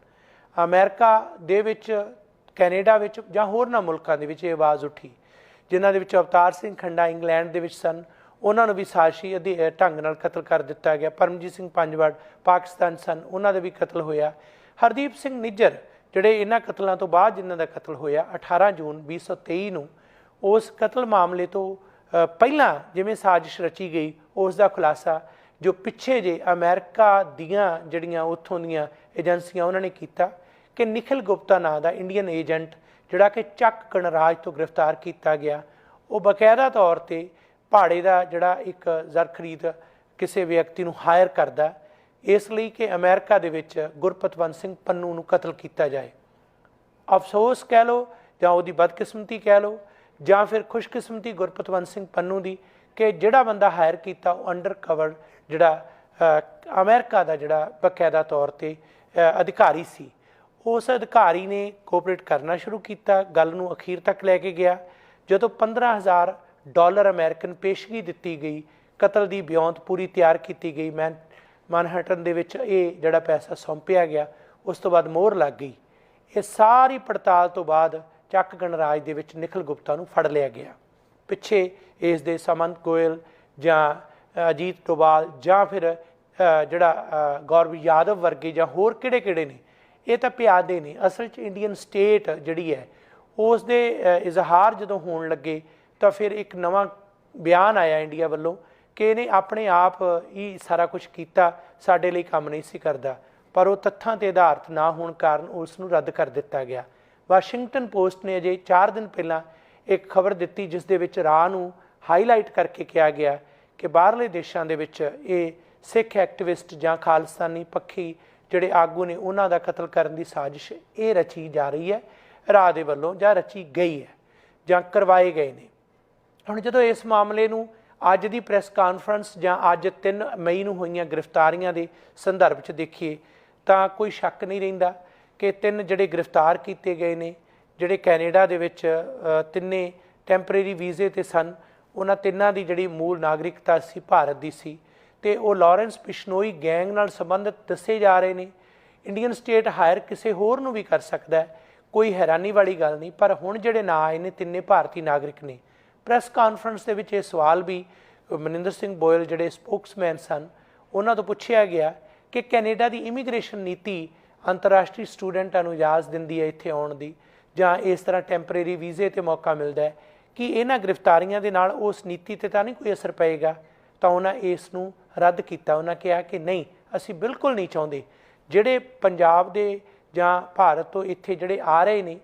A: ਅਮਰੀਕਾ ਦੇ ਵਿੱਚ, ਕੈਨੇਡਾ ਵਿੱਚ ਜਾਂ ਹੋਰਨਾਂ ਮੁਲਕਾਂ ਦੇ ਵਿੱਚ ਇਹ ਆਵਾਜ਼ ਉੱਠੀ, ਜਿਨ੍ਹਾਂ ਦੇ ਵਿੱਚ ਅਵਤਾਰ ਸਿੰਘ ਖੰਡਾ ਇੰਗਲੈਂਡ ਦੇ ਵਿੱਚ ਸਨ। ਉਹਨਾਂ ਨੂੰ ਵੀ ਸਾਸ਼ੀ ਅਧੀ ਢੰਗ ਨਾਲ ਕਤਲ ਕਰ ਦਿੱਤਾ ਗਿਆ। ਪਰਮਜੀਤ ਸਿੰਘ ਪੰਜਵਾੜ ਪਾਕਿਸਤਾਨ ਸਨ, ਉਹਨਾਂ ਦਾ ਵੀ ਕਤਲ ਹੋਇਆ। ਹਰਦੀਪ ਸਿੰਘ ਨਿੱਜਰ ਜਿਹੜੇ ਇਹਨਾਂ ਕਤਲਾਂ ਤੋਂ ਬਾਅਦ ਜਿਨ੍ਹਾਂ ਦਾ ਕਤਲ ਹੋਇਆ 18 ਜੂਨ 2023 ਨੂੰ, ਉਸ ਕਤਲ ਮਾਮਲੇ ਤੋਂ ਪਹਿਲਾਂ ਜਿਵੇਂ ਸਾਜ਼ਿਸ਼ ਰਚੀ ਗਈ, ਉਸ ਦਾ ਖੁਲਾਸਾ ਜੋ ਪਿੱਛੇ ਜੇ ਅਮਰੀਕਾ ਦੀਆਂ ਜਿਹੜੀਆਂ ਉੱਥੋਂ ਦੀਆਂ ਏਜੰਸੀਆਂ ਉਹਨਾਂ ਨੇ ਕੀਤਾ ਕਿ ਨikhil ਗੁਪਤਾ ਨਾਂ ਦਾ ਇੰਡੀਅਨ ਏਜੰਟ ਜਿਹੜਾ ਕਿ ਚੱਕ ਗਣਰਾਜ ਤੋਂ ਗ੍ਰਿਫਤਾਰ ਕੀਤਾ ਗਿਆ, ਉਹ ਬਕਾਇਦਾ ਤੌਰ ਤੇ ਪਹਾੜੇ ਦਾ ਜਿਹੜਾ ਇੱਕ ਜ਼ਰ ਖਰੀਦ ਕਿਸੇ ਵਿਅਕਤੀ ਨੂੰ ਹਾਇਰ ਕਰਦਾ ਇਸ ਲਈ ਕਿ ਅਮਰੀਕਾ ਦੇ ਵਿੱਚ ਗੁਰਪਤਵੰਤ ਸਿੰਘ ਪੰਨੂ ਨੂੰ ਕਤਲ ਕੀਤਾ ਜਾਏ। ਅਫਸੋਸ ਕਹਿ ਲਓ ਜਾਂ ਉਹਦੀ ਬਦਕਿਸਮਤੀ ਕਹਿ ਲਓ ਜਾਂ ਫਿਰ ਖੁਸ਼ਕਿਸਮਤੀ ਗੁਰਪਤਵੰਤ ਸਿੰਘ ਪੰਨੂ ਦੀ ਕਿ ਜਿਹੜਾ ਬੰਦਾ ਹਾਇਰ ਕੀਤਾ ਉਹ ਅੰਡਰ ਕਵਰ ਜਿਹੜਾ ਅ, ਅਮਰੀਕਾ ਦਾ ਜਿਹੜਾ ਬਕਾਇਦਾ ਤੌਰ ਤੇ ਅਧਿਕਾਰੀ ਸੀ। ਉਸ ਅਧਿਕਾਰੀ ਨੇ ਕੋਆਪਰੇਟ ਕਰਨਾ ਸ਼ੁਰੂ ਕੀਤਾ ਗੱਲ ਨੂੰ ਅਖੀਰ ਤੱਕ ਲੈ ਕੇ ਗਿਆ। ਜਦੋਂ 15000 ਡਾਲਰ ਅਮਰੀਕਨ ਪੇਸ਼ਗੀ ਦਿੱਤੀ ਗਈ ਕਤਲ ਦੀ ਬਿਉਂਤ ਪੂਰੀ ਤਿਆਰ ਕੀਤੀ ਗਈ ਮੈਂ ਮਨਹਟਨ ਦੇ ਵਿੱਚ ਇਹ ਜਿਹੜਾ ਪੈਸਾ ਸੌਂਪਿਆ ਗਿਆ, ਉਸ ਤੋਂ ਬਾਅਦ ਮੋਹਰ ਲੱਗ ਗਈ। ਇਹ ਸਾਰੀ ਪੜਤਾਲ ਤੋਂ ਬਾਅਦ ਚੱਕ ਗਣਰਾਜ ਦੇ ਵਿੱਚ ਨਿਖਲ ਗੁਪਤਾ ਨੂੰ ਫੜ ਲਿਆ ਗਿਆ। ਪਿੱਛੇ ਇਸ ਦੇ ਸਮੰਤ ਗੋਇਲ ਜਾਂ ਅਜੀਤ ਡੋਵਾਲ ਜਾਂ ਫਿਰ ਜਿਹੜਾ ਗੌਰਵ ਯਾਦਵ ਵਰਗੇ ਜਾਂ ਹੋਰ ਕਿਹੜੇ ਕਿਹੜੇ ਨੇ, ਇਹ ਤਾਂ ਪਿਆਦੇ ਨੇ। ਅਸਲ 'ਚ ਇੰਡੀਅਨ ਸਟੇਟ ਜਿਹੜੀ ਹੈ, ਉਸ ਦੇ ਇਜ਼ਹਾਰ ਜਦੋਂ ਹੋਣ ਲੱਗੇ ਤਾਂ ਫਿਰ ਇੱਕ ਨਵਾਂ ਬਿਆਨ ਆਇਆ ਇੰਡੀਆ ਵੱਲੋਂ ਕਿ ਇਹਨੇ ਆਪਣੇ ਆਪ ਹੀ ਸਾਰਾ ਕੁਝ ਕੀਤਾ, ਸਾਡੇ ਲਈ ਕੰਮ ਨਹੀਂ ਸੀ ਕਰਦਾ। ਪਰ ਉਹ ਤੱਥਾਂ ਤੇ ਆਧਾਰਿਤ ਨਾ ਹੋਣ ਕਾਰਨ ਉਸ ਨੂੰ ਰੱਦ ਕਰ ਦਿੱਤਾ ਗਿਆ। ਵਾਸ਼ਿੰਗਟਨ ਪੋਸਟ ਨੇ ਅਜੇ 4 ਦਿਨ ਪਹਿਲਾਂ ਇੱਕ ਖਬਰ ਦਿੱਤੀ, ਜਿਸ ਦੇ ਵਿੱਚ ਰਾਹ ਨੂੰ ਹਾਈਲਾਈਟ ਕਰਕੇ ਕਿਹਾ ਗਿਆ ਕਿ ਬਾਹਰਲੇ ਦੇਸ਼ਾਂ ਦੇ ਵਿੱਚ ਇਹ ਸਿੱਖ ਐਕਟਿਵਿਸਟ ਜਾਂ ਖਾਲਿਸਤਾਨੀ ਪੱਖੀ ਜਿਹੜੇ ਆਗੂ ਨੇ, ਉਹਨਾਂ ਦਾ ਕਤਲ ਕਰਨ ਦੀ ਸਾਜ਼ਿਸ਼ ਇਹ ਰਚੀ ਜਾ ਰਹੀ ਹੈ, ਰਾਹ ਦੇ ਵੱਲੋਂ ਜਾਂ ਰਚੀ ਗਈ ਹੈ ਜਾਂ ਕਰਵਾਏ ਗਏ ਨੇ। ਹੁਣ ਜਦੋਂ ਇਸ ਮਾਮਲੇ ਨੂੰ ਅੱਜ ਦੀ ਪ੍ਰੈਸ ਕਾਨਫਰੰਸ ਜਾਂ ਅੱਜ 3 ਮਈ ਨੂੰ ਹੋਈਆਂ ਗ੍ਰਿਫਤਾਰੀਆਂ ਦੇ ਸੰਦਰਭ 'ਚ ਦੇਖੀਏ ਤਾਂ ਕੋਈ ਸ਼ੱਕ ਨਹੀਂ ਰਹਿੰਦਾ ਕਿ ਤਿੰਨ ਜਿਹੜੇ ਗ੍ਰਿਫਤਾਰ ਕੀਤੇ ਗਏ ਨੇ, ਜਿਹੜੇ ਕੈਨੇਡਾ ਦੇ ਵਿੱਚ ਤਿੰਨੇ ਟੈਂਪਰੇਰੀ ਵੀਜ਼ੇ ਤੇ ਸਨ, ਉਹਨਾਂ ਤਿੰਨਾਂ ਦੀ ਜਿਹੜੀ ਮੂਲ ਨਾਗਰਿਕਤਾ ਸੀ ਭਾਰਤ ਦੀ ਸੀ ਤੇ ਉਹ ਲਾਰੈਂਸ ਪਿਸ਼ਨੋਈ ਗੈਂਗ ਨਾਲ ਸੰਬੰਧਿਤ ਦੱਸੇ ਜਾ ਰਹੇ ਨੇ। ਇੰਡੀਅਨ ਸਟੇਟ ਹਾਇਰ ਕਿਸੇ ਹੋਰ ਨੂੰ ਵੀ ਕਰ ਸਕਦਾ ਹੈ, ਕੋਈ ਹੈਰਾਨੀ ਵਾਲੀ ਗੱਲ ਨਹੀਂ, ਪਰ ਹੁਣ ਜਿਹੜੇ ਨਾਂ ਆਏ ਨੇ ਤਿੰਨੇ ਭਾਰਤੀ ਨਾਗਰਿਕ ਨੇ ਪ੍ਰੈਸ ਕਾਨਫਰੰਸ ਦੇ ਵਿੱਚ ਇਹ ਸਵਾਲ ਵੀ ਮਨਿੰਦਰ ਸਿੰਘ ਬੋਇਲ ਜਿਹੜੇ ਸਪੋਕਸਮੈਨ ਸਨ, ਉਹਨਾਂ ਤੋਂ ਪੁੱਛਿਆ ਗਿਆ ਕਿ ਕੈਨੇਡਾ ਦੀ ਇਮੀਗ੍ਰੇਸ਼ਨ ਨੀਤੀ ਅੰਤਰਰਾਸ਼ਟਰੀ ਸਟੂਡੈਂਟਾਂ ਨੂੰ ਇਜਾਜ਼ਤ ਦਿੰਦੀ ਹੈ ਇੱਥੇ ਆਉਣ ਦੀ, ਜਾਂ ਇਸ ਤਰ੍ਹਾਂ ਟੈਂਪਰੇਰੀ ਵੀਜ਼ੇ ਤੇ ਮੌਕਾ ਮਿਲਦਾ ਹੈ, ਕਿ ਇਹਨਾਂ ਗ੍ਰਿਫਤਾਰੀਆਂ ਦੇ ਨਾਲ ਉਸ ਨੀਤੀ ਤੇ ਤਾਂ ਨਹੀਂ ਕੋਈ ਅਸਰ ਪਏਗਾ? ਤਾਂ ਉਹਨਾਂ ਇਸ ਨੂੰ ਰੱਦ ਕੀਤਾ, ਉਹਨਾਂ ਕਿਹਾ ਕਿ ਨਹੀਂ, ਅਸੀਂ ਬਿਲਕੁਲ ਨਹੀਂ ਚਾਹੁੰਦੇ। ਜਿਹੜੇ ਪੰਜਾਬ ਦੇ ਜਾਂ ਭਾਰਤ ਤੋਂ ਇੱਥੇ ਜਿਹੜੇ ਆ ਰਹੇ ਨੇ,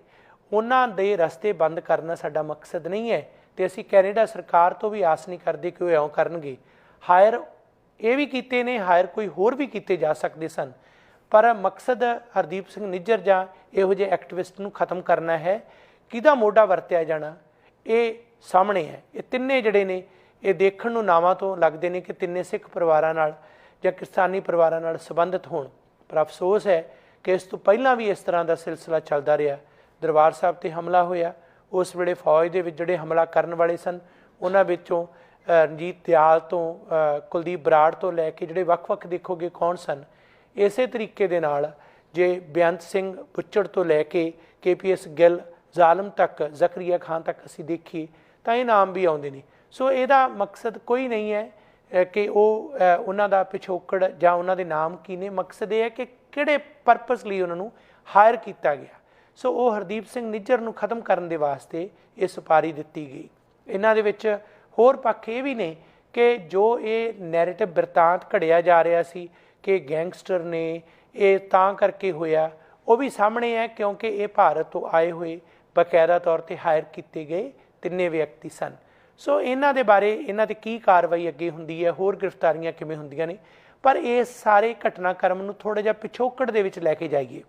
A: ਉਹਨਾਂ ਦੇ ਰਸਤੇ ਬੰਦ ਕਰਨਾ ਸਾਡਾ ਮਕਸਦ ਨਹੀਂ ਹੈ। ਤੇ ਅਸੀਂ ਕੈਨੇਡਾ ਸਰਕਾਰ ਤੋਂ ਵੀ ਆਸ ਨਹੀਂ ਕਰਦੇ ਕਿ ਉਹ ਇਉਂ ਕਰਨਗੇ। ਹਾਇਰ ਇਹ ਵੀ ਕੀਤੇ ਨੇ, ਹਾਇਰ ਕੋਈ ਹੋਰ ਵੀ ਕੀਤੇ ਜਾ ਸਕਦੇ ਸਨ। ਪਰ ਮਕਸਦ ਹਰਦੀਪ ਸਿੰਘ ਨਿੱਜਰ ਜਾਂ ਇਹੋ ਜਿਹੇ ਐਕਟਿਵਿਸਟ ਨੂੰ ਖਤਮ ਕਰਨਾ ਹੈ, ਕਿਹਦਾ ਮੋਢਾ ਵਰਤਿਆ ਜਾਣਾ, ਇਹ ਸਾਹਮਣੇ ਹੈ। ਇਹ ਤਿੰਨੇ ਜਿਹੜੇ ਨੇ, ਇਹ ਦੇਖਣ ਨੂੰ ਨਾਵਾਂ ਤੋਂ ਲੱਗਦੇ ਨੇ ਕਿ ਤਿੰਨੇ ਸਿੱਖ ਪਰਿਵਾਰਾਂ ਨਾਲ ਜਾਂ ਕਿਸਾਨੀ ਪਰਿਵਾਰਾਂ ਨਾਲ ਸੰਬੰਧਿਤ ਹੋਣ। ਪਰ ਅਫਸੋਸ ਹੈ ਕਿ ਇਸ ਤੋਂ ਪਹਿਲਾਂ ਵੀ ਇਸ ਤਰ੍ਹਾਂ ਦਾ ਸਿਲਸਿਲਾ ਚੱਲਦਾ ਰਿਹਾ। ਦਰਬਾਰ ਸਾਹਿਬ ਤੇ ਹਮਲਾ ਹੋਇਆ। ਉਸ ਵੇਲੇ ਫੌਜ ਦੇ ਵਿੱਚ ਜਿਹੜੇ ਹਮਲਾ ਕਰਨ ਵਾਲੇ ਸਨ, ਉਹਨਾਂ ਵਿੱਚੋਂ ਰਣਜੀਤ ਦਿਆਲ ਤੋਂ ਕੁਲਦੀਪ ਬਰਾੜ ਤੋਂ ਲੈ ਕੇ ਜਿਹੜੇ ਵੱਖ-ਵੱਖ ਦੇਖੋਗੇ ਕੌਣ ਸਨ, ਇਸੇ ਤਰੀਕੇ ਦੇ ਨਾਲ ਜੇ ਬੇਅੰਤ ਸਿੰਘ ਬੁੱਚੜ ਤੋਂ ਲੈ ਕੇ ਕੇਪੀਐਸ ਗਿੱਲ ਜ਼ਾਲਮ ਤੱਕ, ਜ਼ਕਰੀਆ ਖਾਨ ਤੱਕ ਅਸੀਂ ਦੇਖੀਏ ਤਾਂ ਇਹ ਨਾਮ ਵੀ ਆਉਂਦੇ ਨੇ। ਸੋ ਇਹਦਾ ਮਕਸਦ ਕੋਈ ਨਹੀਂ ਹੈ ਕਿ ਉਹ ਉਹਨਾਂ ਦਾ ਪਿਛੋਕੜ ਜਾਂ ਉਹਨਾਂ ਦੇ ਨਾਮ ਕੀ ਨੇ। ਮਕਸਦ ਇਹ ਹੈ ਕਿ ਕਿਹੜੇ ਪਰਪਸ ਲਈ ਉਹਨਾਂ ਨੂੰ ਹਾਇਰ ਕੀਤਾ ਗਿਆ। ਸੋ ਉਹ ਹਰਦੀਪ ਸਿੰਘ ਨਿੱਜਰ ਨੂੰ ਖਤਮ ਕਰਨ ਦੇ ਵਾਸਤੇ ਇਹ ਸੁਪਾਰੀ ਦਿੱਤੀ ਗਈ। ਇਹਨਾਂ ਦੇ ਵਿੱਚ ਹੋਰ ਪੱਖ ਇਹ ਵੀ ਨੇ ਕਿ ਜੋ ਇਹ ਨੈਰੇਟਿਵ ਬਿਰਤਾਂਤ ਘੜਿਆ ਜਾ ਰਿਹਾ ਸੀ ਕਿ ਗੈਂਗਸਟਰ ਨੇ ਇਹ ਤਾਂ ਕਰਕੇ ਹੋਇਆ, ਉਹ ਵੀ ਸਾਹਮਣੇ ਹੈ ਕਿਉਂਕਿ ਇਹ ਭਾਰਤ ਤੋਂ ਆਏ ਹੋਏ ਬਕਾਇਦਾ ਤੌਰ ਤੇ ਹਾਇਰ ਕੀਤੇ ਗਏ ਤਿੰਨੇ ਵਿਅਕਤੀ ਸਨ। ਸੋ ਇਹਨਾਂ ਦੇ ਬਾਰੇ, ਇਹਨਾਂ ਤੇ ਕੀ ਕਾਰਵਾਈ ਅੱਗੇ ਹੁੰਦੀ ਹੈ, ਹੋਰ ਗ੍ਰਿਫਤਾਰੀਆਂ ਕਿਵੇਂ ਹੁੰਦੀਆਂ ਨੇ, ਪਰ ਇਹ ਸਾਰੇ ਘਟਨਾਕ੍ਰਮ ਨੂੰ ਥੋੜਾ ਜਿਹਾ ਪਿਛੋਕੜ ਦੇ ਵਿੱਚ ਲੈ ਕੇ ਜਾਈਏ।